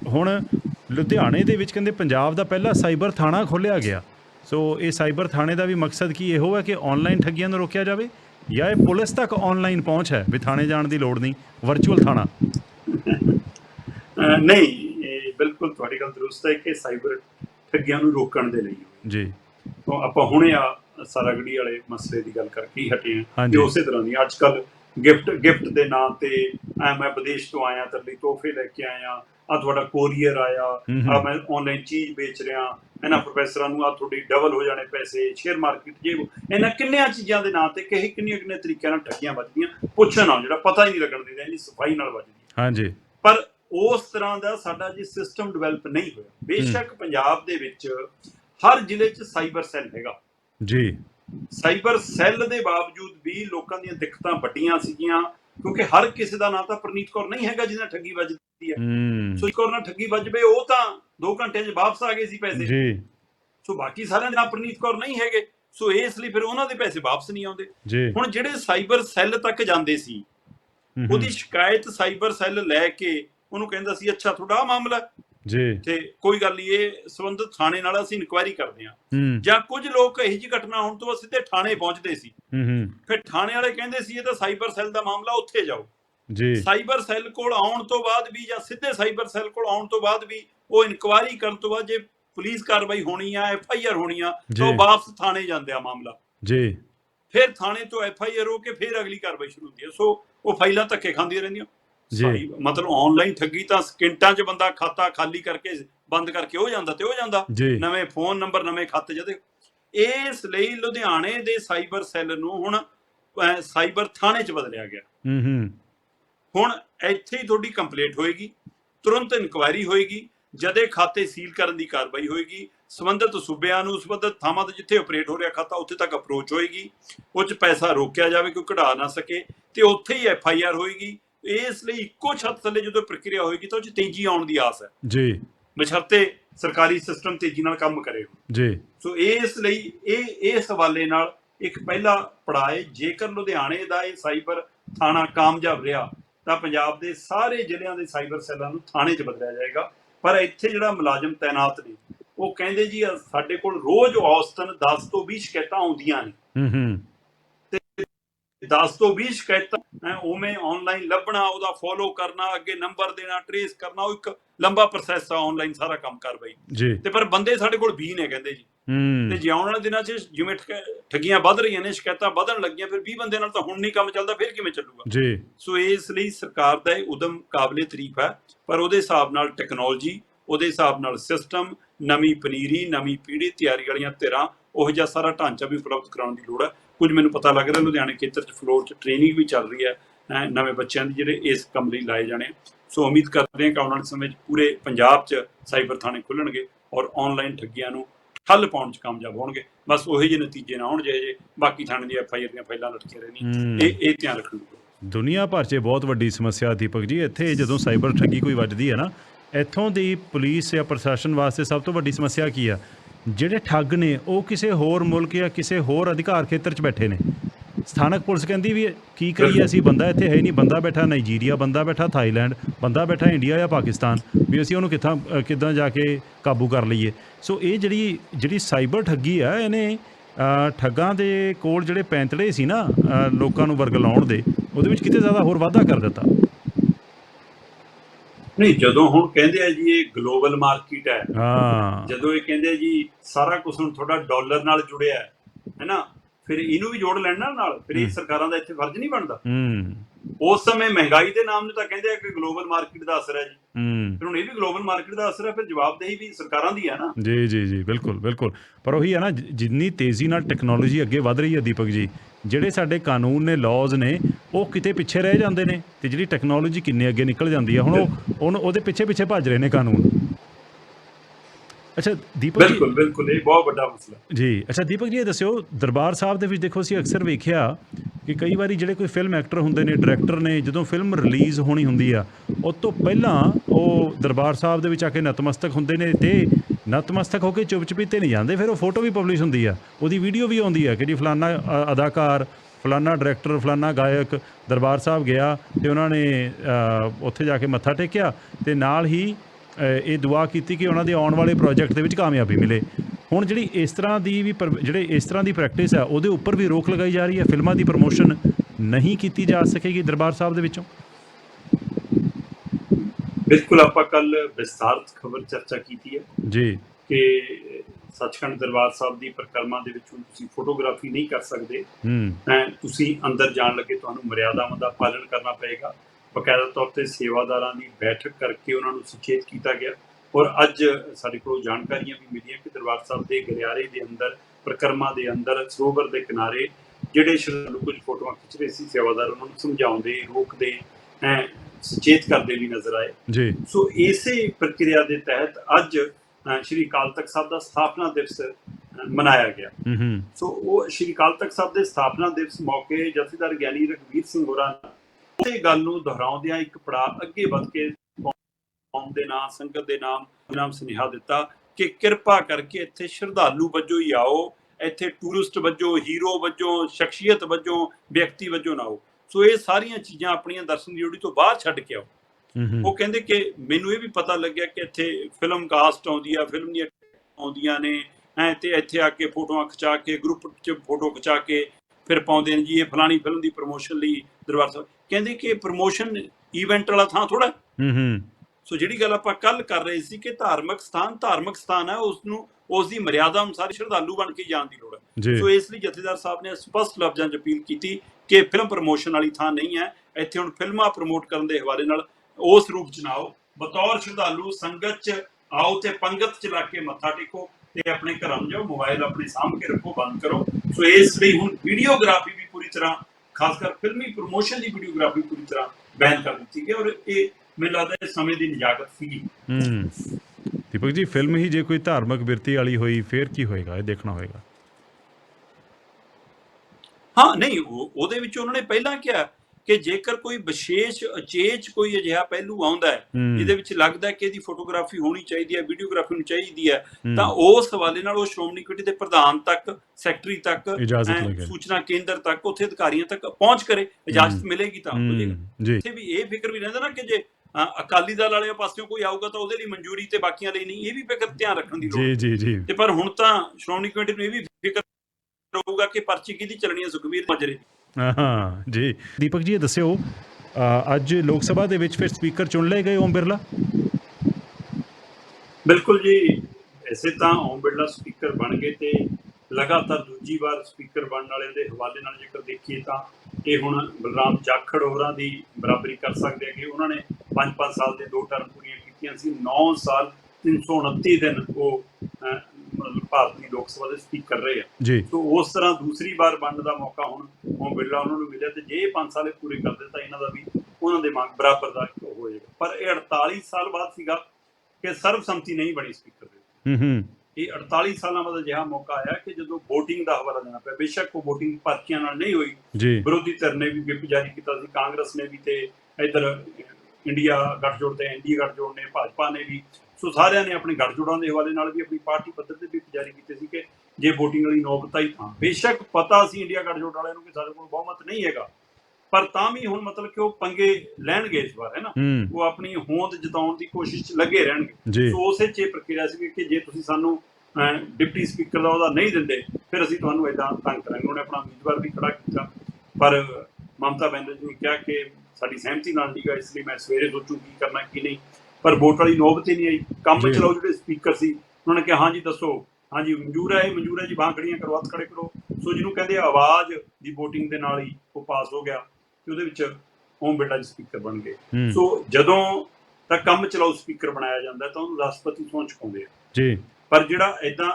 ਹੁਣ ਲੁਧਿਆਣੇ ਦੇ ਵਿੱਚ ਕਹਿੰਦੇ ਪੰਜਾਬ ਦਾ ਪਹਿਲਾ ਸਾਈਬਰ ਥਾਣਾ ਖੋਲ੍ਹਿਆ ਗਿਆ। ਸੋ ਇਹ ਸਾਈਬਰ ਥਾਣੇ ਦਾ ਵੀ ਮਕਸਦ ਕੀ ਇਹੋ ਹੈ ਕਿ ਆਨਲਾਈਨ ਠੱਗੀਆਂ ਨੂੰ ਰੋਕਿਆ ਜਾਵੇ? ਜਾਂ ਇਹ ਪੁਲਿਸ ਤੱਕ ਆਨਲਾਈਨ ਪਹੁੰਚ ਹੈ? ਵੀ ਥਾਣੇ ਜਾਣ ਦੀ ਲੋੜ ਨਹੀਂ। ਵਰਚੁਅਲ ਥਾਣਾ। ਨਹੀਂ ਬਿਲਕੁਲ ਤੁਹਾਡੀ ਗੱਲ ਦਰੁਸਤ ਹੈ ਕਿ ਸਾਈਬਰ ਠੱਗੀਆਂ ਨੂੰ ਰੋਕਣ ਦੇ ਲਈ। ਜੀ। ਤੋਂ ਆਪਾਂ ਹੁਣੇ ਆ ਸਾਰਾਗੜੀ ਵਾਲੇ ਮਸਲੇ ਦੀ ਗੱਲ ਕਰਕੇ ਹੀ ਹਟੇ ਹਾਂ। ਕਿ ਉਸੇ ਤਰ੍ਹਾਂ ਦੀ ਅੱਜ ਕੱਲ ਗਿਫਟ ਗਿਫਟ ਦੇ ਨਾਂ ਤੇ ਐ ਮੈਂ ਵਿਦੇਸ਼ ਤੋਂ ਆਇਆ ਤੇਰੇ ਲਈ ਤੋਹਫੇ ਲੈ ਕੇ ਆਇਆ। ਆ ਤੁਹਾਡਾ ਕੋਰੀਅਰ ਆਇਆ। ਆ ਮੈਂ ਆਨਲਾਈਨ ਚੀਜ਼ ਵੇਚ ਰਿਹਾ ਇਹਨਾਂ ਪ੍ਰੋਫੈਸਰਾਂ ਨੂੰ ਆ ਤੁਹਾਡੀ ਡਬਲ ਹੋ ਜਾਣੇ ਪੈਸੇ ਸ਼ੇਅਰ ਮਾਰਕੀਟ ਜੇ। ਇਹਨਾਂ ਕਿੰਨੀਆਂ ਚੀਜ਼ਾਂ ਦੇ ਨਾਂ ਤੇ ਕਹੀ ਕਿੰਨੀਆਂ ਕਿੰਨੀਆਂ ਤਰੀਕਿਆਂ ਨਾਲ ਠੱਗੀਆਂ ਵੱਜਦੀਆਂ ਪੁੱਛਣ ਨਾਲ ਜਿਹੜਾ ਪਤਾ ਹੀ ਨਹੀਂ ਲੱਗਣ ਦਿੰਦਾ ਇਹਨੀ ਸਫ਼ਾਈ ਨਾਲ ਵੱਜਦੀ ਹਾਂਜੀ ਪਰ ਉਸ ਤਰ੍ਹਾਂ ਦਾ ਸਾਡਾ ਜੀ ਸਿਸਟਮ ਡਿਵੈਲਪ ਨਹੀਂ ਹੋਇਆ ਬੇਸ਼ੱਕ ਪੰਜਾਬ ਦੇ ਵਿੱਚ ਹਰ ਜ਼ਿਲ੍ਹੇ 'ਚ ਸਾਈਬਰ ਸੈੱਲ ਹੈਗਾ ਜੀ ਸਾਈਬਰ ਸੈੱਲ ਦੇ ਬਾਵਜੂਦ ਵੀ ਲੋਕਾਂ ਦੀਆਂ ਦਿੱਕਤਾਂ ਵੱਡੀਆਂ ਸੀਗੀਆਂ ਕਿਉਂਕਿ ਹਰ ਕਿਸੇ ਦਾ ਨਾਂ ਤਾਂ ਪ੍ਰਨੀਤ ਕੌਰ ਨਹੀਂ ਹੈਗਾ ਜਿਹਨਾਂ ਠੱਗੀ ਵੱਜਦੀ ਹੈ। ਸੋ ਕੌਰ ਨਾਲ ਠੱਗੀ ਵੱਜ ਪਏ ਉਹ ਤਾਂ 2 ਘੰਟਿਆਂ 'ਚ ਵਾਪਸ ਆ ਗਏ ਸੀ ਪੈਸੇ। ਜੀ। ਸੋ ਬਾਕੀ ਸਾਰਿਆਂ ਦੇ ਨਾਂ ਪ੍ਰਨੀਤ ਕੌਰ ਨਹੀਂ ਹੈਗੇ। ਸੋ ਇਸ ਲਈ ਫਿਰ ਉਹਨਾਂ ਦੇ ਪੈਸੇ ਵਾਪਸ ਨਹੀਂ ਆਉਂਦੇ। ਹੁਣ ਜਿਹੜੇ ਸਾਈਬਰ ਸੈੱਲ ਤੱਕ ਜਾਂਦੇ ਸੀ ਉਹਦੀ ਸ਼ਿਕਾਇਤ ਸਾਈਬਰ ਸੈੱਲ ਲੈ ਕੇ ਉਹਨੂੰ ਕਹਿੰਦਾ ਸੀ ਅੱਛਾ ਤੁਹਾਡਾ ਆਹ ਮਾਮਲਾ ਜੀ। ਤੇ ਕੋਈ ਗੱਲ ਨਹੀਂ ਇਹ ਸੰਬੰਧਿਤ ਥਾਣੇ ਨਾਲ ਅਸੀਂ ਇਨਕੁਆਇਰੀ ਕਰਦੇ ਹਾਂ। ਜਾਂ ਕੁਝ ਲੋਕ ਇਹੋ ਜਿਹੀ ਘਟਨਾ ਹੋਣ ਤੋਂ ਸਿੱਧੇ ਥਾਣੇ ਪਹੁੰਚਦੇ ਸੀ। ਹੂੰ ਹੂੰ। ਫਿਰ ਥਾਣੇ ਵਾਲੇ ਕਹਿੰਦੇ ਸੀ ਇਹ ਤਾਂ ਸਾਈਬਰ ਸੈੱਲ ਦਾ ਮਾਮਲਾ ਉੱਥੇ ਜਾਓ। ਜੀ। ਸਾਈਬਰ ਸੈੱਲ ਕੋਲ ਆਉਣ ਤੋਂ ਬਾਅਦ ਵੀ ਜਾਂ ਸਿੱਧੇ ਸਾਈਬਰ ਸੈੱਲ ਕੋਲ ਆਉਣ ਤੋਂ ਬਾਅਦ ਵੀ ਉਹ ਇਨਕੁਆਇਰੀ ਕਰਨ ਤੋਂ ਬਾਅਦ ਜੇ ਪੁਲਿਸ ਕਾਰਵਾਈ ਹੋਣੀ ਆ ਐਫ ਆਈ ਆਰ ਹੋਣੀ ਆ ਤਾਂ ਜੀ। ਵਾਪਸ ਥਾਣੇ ਜਾਂਦੇ ਆ ਮਾਮਲਾ। ਜੀ। ਫਿਰ ਥਾਣੇ ਤੋਂ ਐਫ ਆਈ ਆਰ ਹੋ ਕੇ ਫਿਰ ਅਗਲੀ ਕਾਰਵਾਈ ਸ਼ੁਰੂ ਹੁੰਦੀ ਹੈ ਸੋ ਉਹ ਫਾਈਲਾਂ ਧੱਕੇ ਖਾਂਦੀਆਂ ਰਹਿੰਦੀਆਂ। ਜੀ। ਮਤਲਬ ਆਨਲਾਈਨ ਠੱਗੀ ਤਾਂ ਸਕਿੰਟਾਂ 'ਚ ਬੰਦਾ ਖਾਤਾ ਖਾਲੀ ਕਰਕੇ ਬੰਦ ਕਰਕੇ ਹੋ ਜਾਂਦਾ ਤੇ ਹੋ ਜਾਂਦਾ। ਨਵੇਂ ਫੋਨ ਨੰਬਰ ਨਵੇਂ ਖਾਤੇ ਜਦੇ ਇਸ ਲਈ ਲੁਧਿਆਣੇ ਦੇ ਸਾਈਬਰ ਸੈੱਲ ਨੂੰ ਹੁਣ ਸਾਈਬਰ ਥਾਣੇ 'ਚ ਬਦਲਿਆ ਗਿਆ। ਹੂੰ ਹੂੰ। ਹੁਣ ਇੱਥੇ ਹੀ ਤੁਹਾਡੀ ਕੰਪਲੇਂਟ ਹੋਏਗੀ ਤੁਰੰਤ ਇਨਕੁਆਇਰੀ ਹੋਏਗੀ ਜਦੇ ਖਾਤੇ ਸੀਲ ਕਰਨ ਦੀ ਕਾਰਵਾਈ ਹੋਏਗੀ ਸੰਬੰਧਿਤ ਸੂਬਿਆਂ ਨੂੰ ਸੰਬੰਧਿਤ ਥਾਵਾਂ ਤੇ ਜਿੱਥੇ ਆਪਰੇਟ ਹੋ ਰਿਹਾ ਖਾਤਾ ਉੱਥੇ ਤੱਕ ਅਪਰੋਚ ਹੋਏਗੀ ਉਹ 'ਚ ਪੈਸਾ ਰੋਕਿਆ ਜਾਵੇ ਕਿ ਉਹ ਕਢਾ ਨਾ ਸਕੇ ਤੇ ਉੱਥੇ ਹੀ ਐਫ ਆਈ ਆਰ ਹੋਏਗੀ ਇਸ ਲਈ ਇੱਕੋ ਛੱਤ ਥੱਲੇ ਜਦੋਂ ਪ੍ਰਕਿਰਿਆ ਹੋਏਗੀ ਤਾਂ ਉਹ 'ਚ ਤੇਜ਼ੀ ਆਉਣ ਦੀ ਆਸ ਹੈ। ਜੀ। ਬਸ਼ਰਤੇ ਸਰਕਾਰੀ ਸਿਸਟਮ ਤੇਜ਼ੀ ਨਾਲ ਕੰਮ ਕਰੇ। ਜੀ। ਸੋ ਇਸ ਲਈ ਇਹ ਇਸ ਹਵਾਲੇ ਨਾਲ ਇੱਕ ਪਹਿਲਾ ਪੜਾਏ ਜੇਕਰ ਲੁਧਿਆਣੇ ਦਾ ਇਹ ਸਾਈਬਰ ਥਾਣਾ ਕਾਮਯਾਬ ਰਿਹਾ ਤਾਂ ਪੰਜਾਬ ਦੇ ਸਾਰੇ ਜ਼ਿਲ੍ਹਿਆਂ ਦੇ ਸਾਈਬਰ ਸੈੱਲਾਂ ਨੂੰ ਥਾਣੇ 'ਚ ਬਦਲਿਆ ਜਾਏਗਾ। ਪਰ ਇੱਥੇ ਜਿਹੜਾ ਮੁਲਾਜ਼ਮ ਤਾਇਨਾਤ ਨੇ ਉਹ ਕਹਿੰਦੇ ਜੀ ਸਾਡੇ ਕੋਲ ਰੋਜ਼ ਔਸਤਨ 10 ਤੋਂ 20 ਸ਼ਿਕਾਇਤਾਂ ਆਉਂਦੀਆਂ ਨੇ। ਹੂੰ ਹੂੰ। 10 ਤੋਂ 20 ਸ਼ਿਕਾਇਤਾਂ ਹੈਂ, ਉਵੇਂ ਆਨਲਾਈਨ ਲੱਭਣਾ ਉਹਦਾ ਫੋਲੋ ਕਰਨਾ ਅੱਗੇ ਨੰਬਰ ਦੇਣਾ ਟਰੇਸ ਕਰਨਾ ਉਹ ਇੱਕ ਲੰਬਾ ਪ੍ਰੋਸੈਸ ਆ ਆਨਲਾਈਨ ਸਾਰਾ ਕੰਮ ਕਾਰਵਾਈ। ਜੀ। ਤੇ ਪਰ ਬੰਦੇ ਸਾਡੇ ਕੋਲ 20 ਨੇ ਕਹਿੰਦੇ ਜੀ। ਤੇ ਜੇ ਆਉਣ ਵਾਲੇ ਦਿਨਾਂ 'ਚ ਜਿਵੇਂ ਠੱਗ- ਠੱਗੀਆਂ ਵੱਧ ਰਹੀਆਂ ਨੇ ਸ਼ਿਕਾਇਤਾਂ ਵਧਣ ਲੱਗੀਆਂ ਫਿਰ 20 ਬੰਦੇ ਨਾਲ ਤਾਂ ਹੁਣ ਨਹੀਂ ਕੰਮ ਚੱਲਦਾ ਫਿਰ ਕਿਵੇਂ ਚੱਲੂਗਾ? ਜੀ। ਸੋ ਇਸ ਲਈ ਸਰਕਾਰ ਦਾ ਇਹ ਉਦਮ ਕਾਬਲੇ ਤਾਰੀਫ ਹੈ ਪਰ ਉਹਦੇ ਹਿਸਾਬ ਨਾਲ ਟੈਕਨੋਲੋਜੀ ਉਹਦੇ ਹਿਸਾਬ ਨਾਲ ਸਿਸਟਮ ਨਵੀਂ ਪਨੀਰੀ ਨਵੀਂ ਪੀੜ੍ਹੀ ਤਿਆਰੀ ਵਾਲੀਆਂ ਧਿਰਾਂ ਉਹ ਜਿਹਾ ਸਾਰਾ ਢਾਂਚਾ ਵੀ ਉਪਲਬਧ ਕਰਾਉਣ ਦੀ ਲੋੜ ਹੈ। ਕੁਝ ਮੈਨੂੰ ਪਤਾ ਲੱਗ ਰਿਹਾ ਲੁਧਿਆਣੇ ਖੇਤਰ 'ਚ ਫਲੋਰ 'ਚ ਟ੍ਰੇਨਿੰਗ ਵੀ ਚੱਲ ਰਹੀ ਹੈ ਨਵੇਂ ਬੱਚਿਆਂ ਦੀ ਜਿਹੜੇ ਇਸ ਕੰਮ ਲਈ ਲਾਏ ਜਾਣੇ। ਸੋ ਉਮੀਦ ਕਰਦੇ ਹਾਂ ਕਿ ਆਉਣ ਵਾਲੇ ਸਮੇਂ 'ਚ ਪੂਰੇ ਪੰਜਾਬ 'ਚ ਸਾਈਬਰ ਥਾਣੇ ਖੁੱਲਣਗੇ ਔਰ ਆਨਲਾਈਨ ਠੱਗੀਆਂ ਨੂੰ ਠੱਲ ਪਾਉਣ 'ਚ ਕਾਮਯਾਬ ਹੋਣਗੇ ਬਸ ਉਹੀ ਜਿਹੇ ਨਤੀਜੇ ਨਾ ਆਉਣ ਜਿਹੇ ਜੇ ਬਾਕੀ ਥਾਣੇ ਦੀ ਐਫ ਆਈ ਆਰ ਦੀਆਂ ਫਾਈਲਾਂ ਲਟਕੀਆਂ ਰਹਿਣੀਆਂ। ਇਹ ਇਹ ਧਿਆਨ ਰੱਖਣ। ਦੁਨੀਆ ਭਰ 'ਚ ਬਹੁਤ ਵੱਡੀ ਸਮੱਸਿਆ ਦੀਪਕ ਜੀ ਇੱਥੇ ਜਦੋਂ ਸਾਈਬਰ ਠੱਗੀ ਕੋਈ ਵੱਜਦੀ ਹੈ ਨਾ ਇੱਥੋਂ ਦੀ ਪੁਲਿਸ ਜਾਂ ਪ੍ਰਸ਼ਾਸਨ ਵਾਸਤੇ ਸਭ ਤੋਂ ਵੱਡੀ ਸਮੱਸਿਆ ਕੀ ਆ ਜਿਹੜੇ ਠੱਗ ਨੇ, ਉਹ ਕਿਸੇ ਹੋਰ ਮੁਲਕ ਜਾਂ ਕਿਸੇ ਹੋਰ ਅਧਿਕਾਰ ਖੇਤਰ 'ਚ ਬੈਠੇ ਨੇ। ਸਥਾਨਕ ਪੁਲਿਸ ਕਹਿੰਦੀ ਵੀ ਕੀ ਕਰੀਏ, ਅਸੀਂ ਬੰਦਾ ਇੱਥੇ ਹੈ ਹੀ ਨਹੀਂ। ਬੰਦਾ ਬੈਠਾ ਨਾਈਜੀਰੀਆ, ਬੰਦਾ ਬੈਠਾ ਥਾਈਲੈਂਡ, ਬੰਦਾ ਬੈਠਾ ਇੰਡੀਆ ਜਾਂ ਪਾਕਿਸਤਾਨ। ਵੀ ਅਸੀਂ ਉਹਨੂੰ ਕਿੱਥਾਂ ਕਿੱਦਾਂ ਜਾ ਕੇ ਕਾਬੂ ਕਰ ਲਈਏ। ਸੋ ਇਹ ਜਿਹੜੀ ਜਿਹੜੀ ਸਾਈਬਰ ਠੱਗੀ ਆ, ਇਹਨੇ ਠੱਗਾਂ ਦੇ ਕੋਲ ਜਿਹੜੇ ਪੈਂਤੜੇ ਸੀ ਨਾ ਲੋਕਾਂ ਨੂੰ ਵਰਗਲਾਉਣ ਦੇ, ਉਹਦੇ ਵਿੱਚ ਕਿਤੇ ਜ਼ਿਆਦਾ ਹੋਰ ਵਾਧਾ ਕਰ ਦਿੱਤਾ। ਨਹੀਂ ਜਦੋਂ ਹੁਣ ਕਹਿੰਦੇ ਆ ਜੀ ਇਹ ਗਲੋਬਲ ਮਾਰਕੀਟ ਹੈ ਹਾਂ। ਜਦੋਂ ਇਹ ਕਹਿੰਦੇ ਆ ਜੀ ਸਾਰਾ ਕੁਝ ਹੁਣ ਤੁਹਾਡਾ ਡਾਲਰ ਨਾਲ ਜੁੜਿਆ ਹੈ ਹੈਨਾ ਫਿਰ ਇਹਨੂੰ ਵੀ ਜੋੜ ਲੈਣਾ ਨਾਲ ਫਿਰ ਇਹ। ਸਰਕਾਰਾਂ ਦਾ ਇੱਥੇ ਫਰਜ਼ ਨਹੀਂ ਬਣਦਾ। ਹੂੰ। ਉਸ ਸਮੇਂ ਮਹਿੰਗਾਈ ਦੇ ਨਾਮ ਨੂੰ ਤਾਂ ਕਹਿੰਦੇ ਆ ਕਿ ਗਲੋਬਲ ਮਾਰਕੀਟ ਦਾ ਅਸਰ ਹੈ ਜੀ। ਹੂੰ। ਹੁਣ ਇਹ ਵੀ ਗਲੋਬਲ ਮਾਰਕੀਟ ਦਾ ਅਸਰ ਹੈ ਫਿਰ ਜਵਾਬਦੇਹੀ ਵੀ ਸਰਕਾਰਾਂ ਦੀ ਹੈ ਨਾ। ਜੀ ਜੀ ਜੀ ਬਿਲਕੁਲ ਬਿਲਕੁਲ। ਪਰ ਉਹੀ ਹੈ ਨਾ ਜਿੰਨੀ ਤੇਜ਼ੀ ਨਾਲ ਟੈਕਨੋਲੋਜੀ ਅੱਗੇ ਵਧ ਰਹੀ ਹੈ ਦੀਪਕ ਜੀ ਜਿਹੜੇ ਸਾਡੇ ਕਾਨੂੰਨ ਨੇ ਲਾਜ਼ ਨੇ ਉਹ ਕਿਤੇ ਪਿੱਛੇ ਰਹਿ ਜਾਂਦੇ ਨੇ ਤੇ ਜਿਹੜੀ ਟੈਕਨੋਲੋਜੀ ਕਿੰਨੇ ਅੱਗੇ ਨਿਕਲ ਜਾਂਦੀ ਹੈ। ਹੁਣ ਉਹ ਉਹਦੇ ਪਿੱਛੇ ਪਿੱਛੇ ਭੱਜ ਰਹੇ ਨੇ ਕਾਨੂੰਨ। ਅੱਛਾ ਦੀਪਕ ਜੀ ਬਿਲਕੁਲ ਬਿਲਕੁਲ ਇਹ ਬਹੁਤ ਵੱਡਾ ਮਸਲਾ। ਜੀ ਅੱਛਾ ਦੀਪਕ ਜੀ ਇਹ ਦੱਸਿਓ ਦਰਬਾਰ ਸਾਹਿਬ ਦੇ ਵਿੱਚ ਦੇਖੋ ਅਸੀਂ ਅਕਸਰ ਵੇਖਿਆ ਕਿ ਕਈ ਵਾਰੀ ਜਿਹੜੇ ਕੋਈ ਫਿਲਮ ਐਕਟਰ ਹੁੰਦੇ ਨੇ ਡਾਇਰੈਕਟਰ ਨੇ ਜਦੋਂ ਫਿਲਮ ਰਿਲੀਜ਼ ਹੋਣੀ ਹੁੰਦੀ ਆ ਉਸ ਤੋਂ ਪਹਿਲਾਂ ਉਹ ਦਰਬਾਰ ਸਾਹਿਬ ਦੇ ਵਿੱਚ ਆ ਕੇ ਨਤਮਸਤਕ ਹੁੰਦੇ ਨੇ ਤੇ ਨਤਮਸਤਕ ਹੋ ਕੇ ਚੁੱਪ ਚੁਪੀਤੇ ਨਹੀਂ ਜਾਂਦੇ ਫਿਰ ਉਹ ਫੋਟੋ ਵੀ ਪਬਲਿਸ਼ ਹੁੰਦੀ ਆ। ਉਹਦੀ ਵੀਡੀਓ ਵੀ ਆਉਂਦੀ ਆ ਕਿ ਜੀ ਫਲਾਨਾ ਅਦਾਕਾਰ ਫਲਾਨਾ ਡਾਇਰੈਕਟਰ ਫਲਾਨਾ ਗਾਇਕ ਦਰਬਾਰ ਸਾਹਿਬ ਗਿਆ ਤੇ ਉਹਨਾਂ ਨੇ ਉੱਥੇ ਜਾ ਕੇ ਮੱਥਾ ਟੇਕਿਆ ਤੇ ਨਾਲ ਹੀ ਇਹ ਦੁਆ ਕੀਤੀ ਕਿ ਉਹਨਾਂ ਦੇ ਆਉਣ ਵਾਲੇ ਪ੍ਰੋਜੈਕਟ ਦੇ ਵਿੱਚ ਕਾਮਯਾਬੀ ਮਿਲੇ। ਹੁਣ ਜਿਹੜੀ ਇਸ ਤਰ੍ਹਾਂ ਦੀ ਵੀ ਜਿਹੜੇ ਇਸ ਤਰ੍ਹਾਂ ਦੀ ਪ੍ਰੈਕਟਿਸ ਹੈ ਉਹਦੇ ਉੱਪਰ ਵੀ ਰੋਕ ਲਗਾਈ ਜਾ ਰਹੀ ਹੈ। ਫਿਲਮਾਂ ਦੀ ਪ੍ਰੋਮੋਸ਼ਨ ਨਹੀਂ ਕੀਤੀ ਜਾ ਸਕੇਗੀ ਦਰਬਾਰ ਸਾਹਿਬ ਦੇ ਵਿੱਚੋਂ? ਬਿਲਕੁਲ ਆਪਾਂ ਕੱਲ ਵਿਸਤਾਰਤ ਖਬਰ ਚਰਚਾ ਕੀਤੀ ਹੈ ਜੀ। ਕਿ ਸੱਚਖੰਡ ਦਰਬਾਰ ਸਾਹਿਬ ਦੀ ਪ੍ਰਕਰਮਾ ਦੇ ਵਿੱਚੋਂ ਤੁਸੀਂ ਫੋਟੋਗ੍ਰਾਫੀ ਨਹੀਂ ਕਰ ਸਕਦੇ। ਹੈਂ, ਤੁਸੀਂ ਅੰਦਰ ਜਾਣ ਲੱਗੇ ਤੁਹਾਨੂੰ ਮਰਿਆਦਾਵਾਂ ਦਾ ਪਾਲਣ ਕਰਨਾ ਪਏਗਾ। ਬਕਾਇਦਾ ਤੌਰ ਤੇ ਸੇਵਾਦਾਰਾਂ ਦੀ ਬੈਠਕ ਕਰਕੇ ਉਹਨਾਂ ਨੂੰ ਸੁਚੇਤ ਕੀਤਾ ਗਿਆ। ਔਰ ਅੱਜ ਸਾਡੇ ਕੋਲ ਜਾਣਕਾਰੀਆਂ ਵੀ ਮਿਲੀਆਂ ਕਿ ਦਰਬਾਰ ਸਾਹਿਬ ਦੇ ਗਲਿਆਰੇ ਦੇ ਅੰਦਰ ਪ੍ਰਕਰਮਾ ਦੇ ਅੰਦਰ ਸਰੋਵਰ ਦੇ ਕਿਨਾਰੇ ਜਿਹੜੇ ਸ਼ਰਧਾਲੂ ਕੁਝ ਫੋਟੋਆਂ ਖਿੱਚ ਰਹੇ ਸੀ ਸੇਵਾਦਾਰ ਉਹਨਾਂ ਨੂੰ ਸਮਝਾਉਂਦੇ ਰੋਕਦੇ ਸੁਚੇਤ ਕਰਦੇ ਵੀ ਨਜ਼ਰ ਆਏ। ਜੀ। ਸੋ ਇਸੇ ਪ੍ਰਕਿਰਿਆ ਦੇ ਤਹਿਤ ਅੱਜ ਸ਼੍ਰੀ ਅਕਾਲ ਤਖਤ ਸਾਹਿਬ ਦਾ ਸਥਾਪਨਾ ਦਿਵਸ ਮਨਾਇਆ ਗਿਆ। ਹੂੰ ਹੂੰ। ਸੋ ਉਹ ਸ਼੍ਰੀ ਅਕਾਲ ਤਖਤ ਸਾਹਿਬ ਦੇ ਸਥਾਪਨਾ ਦਿਵਸ ਮੌਕੇ ਜਥੇਦਾਰ ਗਿਆਨੀ ਰਘਵੀਰ ਸਿੰਘ ਹੋਰਾਂ ਉਸੇ ਗੱਲ ਨੂੰ ਦੁਹਰਾਉਂਦਿਆਂ ਇੱਕ ਪੜਾਅ ਅੱਗੇ ਵੱਧ ਕੇ ਕੌਮ ਦੇ ਨਾਮ ਸੰਗਤ ਦੇ ਨਾਮ ਨਾਮ ਸੁਨੇਹਾ ਦਿੱਤਾ ਕਿ ਕਿਰਪਾ ਕਰਕੇ ਇੱਥੇ ਸ਼ਰਧਾਲੂ ਵਜੋਂ ਹੀ ਆਓ ਇੱਥੇ ਟੂਰਿਸਟ ਵਜੋਂ ਹੀਰੋ ਵਜੋਂ ਸ਼ਖਸੀਅਤ ਵਜੋਂ ਵਿਅਕਤੀ ਵਜੋਂ ਨਾ ਆਓ। ਸੋ ਇਹ ਸਾਰੀਆਂ ਚੀਜ਼ਾਂ ਆਪਣੀਆਂ ਦਰਸ਼ਨ ਦੀ ਡਿਊਟੀ ਤੋਂ ਬਾਹਰ ਛੱਡ ਕੇ ਆਓ। ਉਹ ਕਹਿੰਦੇ ਕਿ ਮੈਨੂੰ ਇਹ ਵੀ ਪਤਾ ਲੱਗਿਆ ਕਿ ਇੱਥੇ ਫਿਲਮ ਕਾਸਟ ਆਉਂਦੀ ਆ ਫਿਲਮ ਦੀਆਂ ਆਉਂਦੀਆਂ ਨੇ ਐ ਤੇ ਇੱਥੇ ਆ ਕੇ ਫੋਟੋਆਂ ਖਿਚਾ ਕੇ ਗਰੁੱਪ 'ਚ ਫੋਟੋ ਖਿਚਾ ਕੇ ਫਿਰ ਪਾਉਂਦੇ ਨੇ ਜੀ ਇਹ ਫਲਾਣੀ ਫਿਲਮ ਦੀ ਪ੍ਰੋਮੋਸ਼ਨ ਲਈ ਦਰਬਾਰ ਸਾਹਿਬ। ਕਹਿੰਦੇ ਕਿ ਪ੍ਰੋਮੋਸ਼ਨ ਇਵੈਂਟ ਵਾਲਾ ਥਾਂ ਥੋੜਾ ਹੂੰ। ਹੂੰ ਸੋ ਜਿਹੜੀ ਗੱਲ ਆਪਾਂ ਕੱਲ ਕਰ ਰਹੇ ਸੀ ਕਿ ਧਾਰਮਿਕ ਸਥਾਨ ਧਾਰਮਿਕ ਸਥਾਨ ਹੈ ਉਸ ਨੂੰ ਉਸ ਦੀ ਮਰਿਆਦਾ ਅਨੁਸਾਰ ਸ਼ਰਧਾਲੂ ਬਣ ਕੇ ਜਾਣ ਦੀ ਲੋੜ ਹੈ। ਸੋ ਇਸ ਲਈ ਜਥੇਦਾਰ ਸਾਹਿਬ ਨੇ ਸਪਸ਼ਟ ਲਫ਼ਜ਼ਾਂ 'ਚ ਅਪੀਲ ਕੀਤੀ ਕਿ ਫਿਲਮ ਪ੍ਰੋਮੋਸ਼ਨ ਵਾਲੀ ਥਾਂ ਨਹੀਂ ਹੈ। ਇੱਥੇ ਹੁਣ ਫਿਲਮਾਂ ਪ੍ਰਮੋਟ ਕਰਨ ਦੇ ਹਵਾਲੇ ਨਾਲ ਉਸ ਰੂਪ 'ਚ ਨਾ ਆਓ। ਬਤੌਰ ਸ਼ਰਧਾਲੂ ਸੰਗਤ 'ਚ ਆਓ ਤੇ ਪੰਗਤ 'ਚ ਲਾ ਕੇ ਮੱਥਾ ਟੇਕੋ। ਤੇ ਆਪਣੇ ਘਰਾਂ ਨੂੰ ਜਾਓ ਮੋਬਾਈਲ ਆਪਣੇ ਸਾਹਮਣੇ ਰੱਖੋ ਬੰਦ ਕਰੋ। ਸੋ ਇਸ ਲਈ ਹੁਣ ਵੀਡੀਓਗ੍ਰਾਫੀ ਵੀ ਪੂਰੀ ਤਰ੍ਹਾਂ ਖਾਸ ਕਰ ਫਿਲਮੀ ਪ੍ਰੋਮੋਸ਼ਨ ਦੀ ਵੀਡੀਓਗ੍ਰਾਫੀ ਪੂਰੀ ਤਰ੍ਹਾਂ ਬੈਨ ਕਰ ਦਿੱਤੀ ਗਈ ਔਰ ਇਹ ਮੈਨੂੰ ਲੱਗਦਾ ਸਮੇਂ ਦੀ ਨਿਜਾਕਤ ਸੀਗੀ ਹੂੰ। ਦੀਪਕ ਜੀ ਫਿਲਮ ਹੀ ਜੇ ਕੋਈ ਧਾਰਮਿਕ ਬਿਰਤੀ ਵਾਲੀ ਹੋਈ ਫੇਰ ਕੀ ਹੋਏਗਾ? ਇਹ ਦੇਖਣਾ ਹੋਏਗਾ। ਹਾਂ ਨਹੀਂ ਉਹ- ਉਹਦੇ ਵਿੱਚ ਉਹਨਾਂ ਨੇ ਪਹਿਲਾਂ ਕਿਹਾ ਕਿ ਜੇਕਰ ਕੋਈ ਵਿਸ਼ੇਸ਼ ਅਚੇਚ ਕੋਈ ਅਜਿਹਾ ਪਹਿਲੂ ਆਉਂਦਾ ਹੈ। ਜਿਹਦੇ ਵਿੱਚ ਲੱਗਦਾ ਕਿ ਇਹਦੀ ਫੋਟੋਗ੍ਰਾਫੀ ਹੋਣੀ ਚਾਹੀਦੀ ਹੈ ਵੀਡੀਓਗ੍ਰਾਫੀ ਹੋਣੀ ਚਾਹੀਦੀ ਹੈ। ਤਾਂ ਉਸ ਹਵਾਲੇ ਨਾਲ ਉਹ ਸ਼੍ਰੋਮਣੀ ਕਮੇਟੀ ਦੇ ਪ੍ਰਧਾਨ ਤੱਕ ਸੈਕਟਰੀ ਤੱਕ। ਸੂਚਨਾ ਕੇਂਦਰ ਤੱਕ ਉੱਥੇ ਅਧਿਕਾਰੀਆਂ ਤੱਕ ਪਹੁੰਚ ਕਰੇ ਇਜਾਜ਼ਤ ਮਿਲੇਗੀ ਤਾਂ ਹੋ ਜਾਏਗਾ ਹੂੰ ਜੀ ਇੱਥੇ ਵੀ ਇਹ ਫਿਕਰ ਵੀ ਰਹਿੰਦਾ ਨਾ ਕਿ ਜੇ ਅਕਾਲੀ ਦਲ ਵਾਲੇ ਪਾਸਿਓਂ ਕੋਈ ਆਊਗਾ ਤਾਂ ਉਹਦੇ ਲਈ ਮਨਜ਼ੂਰੀ ਤੇ ਬਾਕੀਆਂ ਲਈ ਨਹੀਂ ਇਹ ਵੀ ਫਿਕਰ ਧਿਆਨ ਰੱਖਣ ਦੀ ਲੋੜ ਜੀ ਜੀ ਜੀ ਤੇ ਪਰ ਹੁਣ ਤਾਂ ਸ਼੍ਰੋਮਣੀ ਕਮੇਟੀ ਨੂੰ ਇਹ ਵੀ ਫਿਕਰ ਰਹੂਗਾ ਕਿ ਪਰਚੀ ਕਿਹਦੀ ਚੱਲਣੀ ਹੈ ਸੁਖਬੀਰ ਮਾਜਰੇ ਹਾਂ ਜੀ। ਦੀਪਕ ਜੀ ਇਹ ਦੱਸਿਓ ਅ, ਅੱਜ ਲੋਕ ਸਭਾ ਦੇ ਵਿੱਚ ਫਿਰ ਸਪੀਕਰ ਚੁਣ ਲਏ ਗਏ ਓਮ ਬਿਰਲਾ? ਬਿਲਕੁਲ ਜੀ। ਐਸੇ ਤਾਂ ਓਮ ਬਿਰਲਾ ਸਪੀਕਰ ਬਣ ਗਏ ਤੇ ਲਗਾਤਾਰ ਦੂਜੀ ਵਾਰ ਸਪੀਕਰ ਬਣਨ ਵਾਲਿਆਂ ਦੇ ਹਵਾਲੇ ਨਾਲ ਜੇਕਰ ਦੇਖੀਏ ਤਾਂ ਇਹ ਹੁਣ ਬਲਰਾਮ ਜਾਖੜ ਹੋਰਾਂ ਦੀ ਬਰਾਬਰੀ ਕਰ ਸਕਦੇ ਹੈਗੇ। ਉਹਨਾਂ ਨੇ 5-5 ਸਾਲ ਦੇ ਦੋ ਟਰਮ ਪੂਰੀਆਂ ਕੀਤੀਆਂ ਸੀ। 9 ਸਾਲ 329 ਦਿਨ ਉਹ ਮਤਲਬ ਭਾਰਤੀ ਲੋਕ ਸਭਾ ਦੇ ਸਪੀਕਰ ਰਹੇ ਆ। ਜੀ। ਸੋ ਉਸ ਤਰ੍ਹਾਂ ਦੂਸਰੀ ਵਾਰ ਬਣਨ ਦਾ ਮੌਕਾ ਹੁਣ ਓਮ ਬਿਰਲਾ ਉਹਨਾਂ ਨੂੰ ਮਿਲਿਆ ਤੇ ਜੇ ਇਹ 5 ਸਾਲ ਪੂਰੇ ਕਰ ਦਿੱਤਾ ਇਹਨਾਂ ਦਾ ਵੀ ਉਹਨਾਂ ਦੇ ਮੰਗ ਬਰਾਬਰ ਦਾ ਹੋ ਜਾਏਗਾ। ਪਰ ਇਹ 48 ਸਾਲ ਬਾਅਦ ਸੀਗਾ ਕਿ ਸਰਬਸੰਮਤੀ ਨਹੀਂ ਬਣੀ ਸਪੀਕਰ ਦੇ ਹੂੰ ਹੂੰ। ਇਹ 48 ਸਾਲਾਂ ਬਾਅਦ ਅਜਿਹਾ ਮੌਕਾ ਆਇਆ ਕਿ ਜਦੋਂ VOTING ਦਾ ਹਵਾਲਾ ਦੇਣਾ ਪਿਆ ਬੇਸ਼ੱਕ ਉਹ VOTING ਪਰਚੀਆਂ ਨਾਲ ਨਹੀਂ ਹੋਈ। ਜੀ। ਵਿਰੋਧੀ ਧਿਰ ਨੇ ਵੀ ਵਿਪ ਜਾਰੀ ਕੀਤਾ ਸੀ ਕਾਂਗਰਸ ਨੇ ਵੀ ਤੇ ਇਧਰ ਇੰਡੀਆ ਗੱਠਜੋੜ ਤੇ ਇੰਡੀਆ ਗੱਠਜੋੜ ਨੇ ਭਾਜਪਾ ਨੇ ਵੀ ਸੋ ਸਾਰਿਆਂ ਨੇ ਆਪਣੇ ਗੱਠਜੋੜਾਂ ਦੇ ਹਵਾਲੇ ਨਾਲ ਵੀ ਆਪਣੀ ਪਾਰਟੀ ਪੱਧਰ ਤੇ ਵੀ ਜਾਰੀ ਕੀਤੇ ਸੀ ਕਿ ਜੇ VOTING ਵਾਲੀ ਨੌਬਤ ਆਈ ਤਾਂ। ਬੇਸ਼ੱਕ ਪਤਾ ਸੀ ਇੰਡੀਆ ਗੱਠਜੋੜ ਵਾਲਿਆਂ ਨੂੰ ਕਿ ਸਾਡੇ ਕੋਲ ਬਹੁਮਤ ਨਹੀਂ ਹੈਗਾ। ਪਰ ਤਾਂ ਵੀ ਹੁਣ ਮਤਲਬ ਕਿ ਉਹ ਪੰਗੇ ਲੈਣਗੇ ਇਸ ਵਾਰ ਹੈ। ਨਾ ਉਹ ਆਪਣੀ ਹੋਂਦ ਜਤਾਉਣ ਦੀ ਕੋਸ਼ਿਸ਼ 'ਚ ਲੱਗੇ ਰਹਿਣਗੇ। ਸੋ ਉਸੇ 'ਚ ਪ੍ਰਕਿਰਿਆ ਸੀ ਕਿ ਜੇ ਤੁਸੀਂ ਸਾਨੂੰ ਡਿਪਟੀ ਸਪੀਕਰ ਦਾ ਉਹਦਾ ਨਹੀਂ ਦਿੰਦੇ ਫਿਰ ਅਸੀਂ ਤੁਹਾਨੂੰ ਇਦਾਂ ਤੰਗ ਕਰਾਂਗੇ। ਉਹਨੇ ਆਪਣਾ ਉਮੀਦਵਾਰ ਵੀ ਖੜਾ ਕੀਤਾ। ਪਰ ਮਮਤਾ ਬੈਨਰਜੀ ਨੇ ਕਿਹਾ ਕਿ ਸਾਡੀ ਸਹਿਮਤੀ ਨਾਲ ਨਹੀਂ ਗਾ ਇਸ ਲਈ ਮੈਂ ਸਵੇਰੇ ਸੋਚੂ ਕੀ ਕਰਨਾ ਕੀ ਨਹੀਂ। ਪਰ ਵੋਟ ਵਾਲੀ ਨੌਬਤ ਹੀ ਨਹੀਂ ਆਈ। ਕੰਮ। ਚਲਾਓ ਜਿਹੜੇ ਸਪੀਕਰ ਸੀ। ਉਹਨਾਂ ਨੇ ਕਿਹਾ ਹਾਂਜੀ ਦੱਸੋ। ਹਾਂਜੀ ਮਨਜ਼ੂਰ ਹੈ ਮਨਜ਼ੂਰ ਹੈ ਜੀ ਬਾਂਹ ਖੜੀਆਂ ਕਰੋ ਹੱਥ ਖੜੇ ਕਰੋ। ਸੋ ਜਿਹਨੂੰ ਕਹਿੰਦੇ ਆਵਾਜ਼ ਦੀ VOTING ਦੇ ਨਾਲ ਹੀ ਉਹ ਪਾਸ ਹੋ ਗਿਆ ਤੇ ਉਹਦੇ ਵਿੱਚ ਓਮ ਬਿਰਲਾ ਜੀ ਸਪੀਕਰ ਬਣ ਗਏ। ਸੋ ਜਦੋਂ ਤਾਂ ਕੰਮ ਚਲਾਓ ਸਪੀਕਰ ਬਣਾਇਆ ਜਾਂਦਾ ਤਾਂ ਉਹਨੂੰ ਰਾਸ਼ਟਰਪਤੀ ਸਹੁੰ ਚੁਕਾਉਂਦੇ ਆ। ਜੀ। ਪਰ ਜਿਹੜਾ ਇਦਾਂ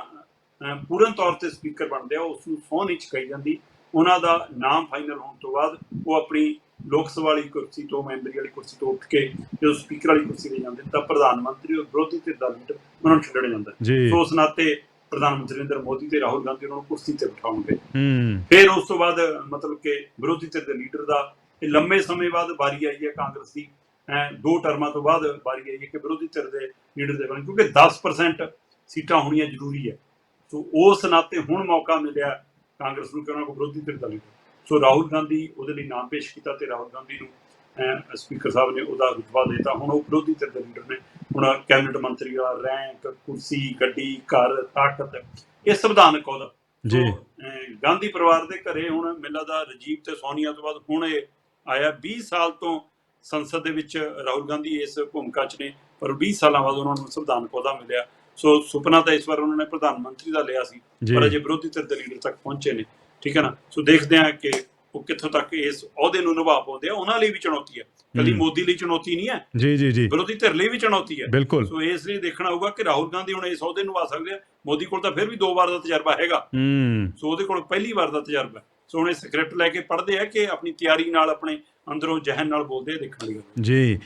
ਪੂਰਨ ਤੌਰ ਤੇ ਸਪੀਕਰ ਬਣਦੇ ਆ ਉਸ ਨੂੰ ਸਹੁੰ ਨਹੀਂ ਚੁਕਾਈ ਜਾਂਦੀ। ਉਹਨਾਂ ਦਾ ਨਾਮ ਫਾਈਨਲ ਹੋਣ ਤੋਂ ਬਾਅਦ ਉਹ ਆਪਣੀ ਲੋਕ ਸਭਾ ਵਾਲੀ ਕੁਰਸੀ ਤੋਂ ਮੈਂਬਰੀ ਵਾਲੀ ਕੁਰਸੀ ਤੋਂ ਉੱਠ ਕੇ ਜਦੋਂ ਸਪੀਕਰ ਵਾਲੀ ਕੁਰਸੀ ਤੇ ਜਾਂਦੇ ਤਾਂ ਪ੍ਰਧਾਨ ਮੰਤਰੀ ਔਰ ਵਿਰੋਧੀ ਧਿਰ ਦਾ ਲੀਡਰ ਉਹਨਾਂ ਨੂੰ ਛੱਡਣਾ ਜਾਂਦਾ। ਸੋ ਉਸ ਨਾਤੇ ਪ੍ਰਧਾਨ ਮੰਤਰੀ ਨਰਿੰਦਰ ਮੋਦੀ ਤੇ ਰਾਹੁਲ ਗਾਂਧੀ ਉਹਨਾਂ ਨੂੰ ਕੁਰਸੀ ਤੇ ਬਿਠਾਉਣਗੇ। ਹੂੰ। ਫਿਰ ਉਸ ਤੋਂ ਬਾਅਦ ਮਤਲਬ ਕਿ ਵਿਰੋਧੀ ਧਿਰ ਦੇ ਲੀਡਰ ਦਾ ਇਹ ਲੰਮੇ ਸਮੇਂ ਬਾਅਦ ਵਾਰੀ ਆਈ ਹੈ ਕਾਂਗਰਸ ਦੀ। ਐਂ ਦੋ ਟਰਮਾਂ ਤੋਂ ਬਾਅਦ ਵਾਰੀ ਆਈ ਹੈ ਕਿ ਵਿਰੋਧੀ ਧਿਰ ਦੇ ਲੀਡਰ ਦੇ ਬਣ ਕਿਉਂਕਿ 10% ਸੀਟਾਂ ਹੋਣੀਆਂ ਜ਼ਰੂਰੀ ਹੈ। ਸੋ ਉਸ ਨਾਤੇ ਹੁਣ ਮੌਕਾ ਮਿਲਿਆ ਕਾਂਗਰਸ ਨੂੰ ਕਿ ਉਹਨਾਂ ਕੋਲ ਵਿਰੋਧੀ ਧਿਰ ਦਾ ਲੀਡਰ ਸੋ ਰਾਹੁਲ ਗਾਂਧੀ ਉਹਦੇ ਲਈ ਨਾਮ ਪੇਸ਼ ਕੀਤਾ ਤੇ ਰਾਹੁਲ ਗਾਂਧੀ ਨੂੰ ਸਪੀਕਰ ਸਾਹਿਬ ਨੇ ਉਹਦਾ ਰੁਤਬਾ ਦਿੱਤਾ। ਹੁਣ ਉਹ ਵਿਰੋਧੀ ਧਿਰ ਦੇ ਲੀਡਰ ਨੇ। ਹੁਣ ਕੈਬਨਿਟ ਮੰਤਰੀ ਦਾ ਰੈਂਕ ਕੁਰਸੀ ਗੱਡੀ ਘਰ ਤਾਕਤ ਇਹ ਸੰਵਿਧਾਨਕ ਉਹਦਾ ਜੀ। ਗਾਂਧੀ ਪਰਿਵਾਰ ਦੇ ਘਰੇ ਹੁਣ ਮਿਲਾ ਦਾ ਰਜੀਵ ਤੇ ਸੋਨੀਆ ਤੋਂ ਬਾਅਦ ਹੁਣ ਇਹ ਆਇਆ। 20 ਸਾਲ ਤੋਂ ਸੰਸਦ ਦੇ ਵਿੱਚ ਰਾਹੁਲ ਗਾਂਧੀ ਇਸ ਭੂਮਿਕਾ 'ਚ ਨੇ ਪਰ 20 ਸਾਲਾਂ ਬਾਅਦ ਉਹਨਾਂ ਨੂੰ ਸੰਵਿਧਾਨ ਅਹੁਦਾ ਮਿਲਿਆ। ਸੋ ਸੁਪਨਾ ਤਾਂ ਇਸ ਵਾਰ ਉਹਨਾਂ ਨੇ ਪ੍ਰਧਾਨ ਮੰਤਰੀ ਦਾ ਲਿਆ ਸੀ ਪਰ ਅਜੇ ਵਿਰੋਧੀ ਧਿਰ ਦੇ ਲੀਡਰ ਤੱਕ ਪਹੁੰਚੇ ਨੇ। ਠੀਕ ਹੈ ਨਾ? ਸੋ ਦੇਖਦੇ ਹਾਂ ਕਿ ਉਹ ਕਿੱਥੋਂ ਤੱਕ ਇਸ ਅਹੁਦੇ ਨੂੰ ਨਿਭਾ ਪਾਉਂਦੇ ਆ। ਉਹਨਾਂ ਲਈ ਵੀ ਚੁਣੌਤੀ ਹੈ। ਕਦੀ। ਮੋਦੀ ਲਈ ਚੁਣੌਤੀ ਨਹੀਂ ਹੈ। ਜੀ ਜੀ ਜੀ। ਵਿਰੋਧੀ ਧਿਰ ਲਈ ਵੀ ਚੁਣੌਤੀ ਹੈ। ਬਿਲਕੁਲ। ਸੋ ਇਸ ਲਈ ਦੇਖਣਾ ਹੋਊਗਾ ਕਿ ਰਾਹੁਲ ਗਾਂਧੀ ਹੁਣ ਇਸ ਅਹੁਦੇ ਨੂੰ ਆ ਸਕਦੇ ਆ। ਮੋਦੀ ਕੋਲ ਤਾਂ ਫਿਰ ਵੀ ਦੋ ਵਾਰ ਦਾ ਤਜਰਬਾ ਹੈਗਾ। ਹੂੰ। ਸੋ ਉਹਦੇ ਕੋਲ ਪਹਿਲੀ ਵਾਰ ਦਾ ਤਜਰਬਾ ਹੈ। ਸੋਹਣੇ ਸਕ੍ਰਿਪਟ ਲੈ ਕੇ ਪੜ੍ਹਦੇ ਆ ਕਿ ਆਪਣੀ ਤਿਆਰੀ ਨਾਲ ਆਪਣੇ ਅੰਦਰੋਂ ਜਹਨ ਨਾਲ ਬੋਲਦੇ ਆ ਦੇਖਣ ਹੈ। ਜੀ।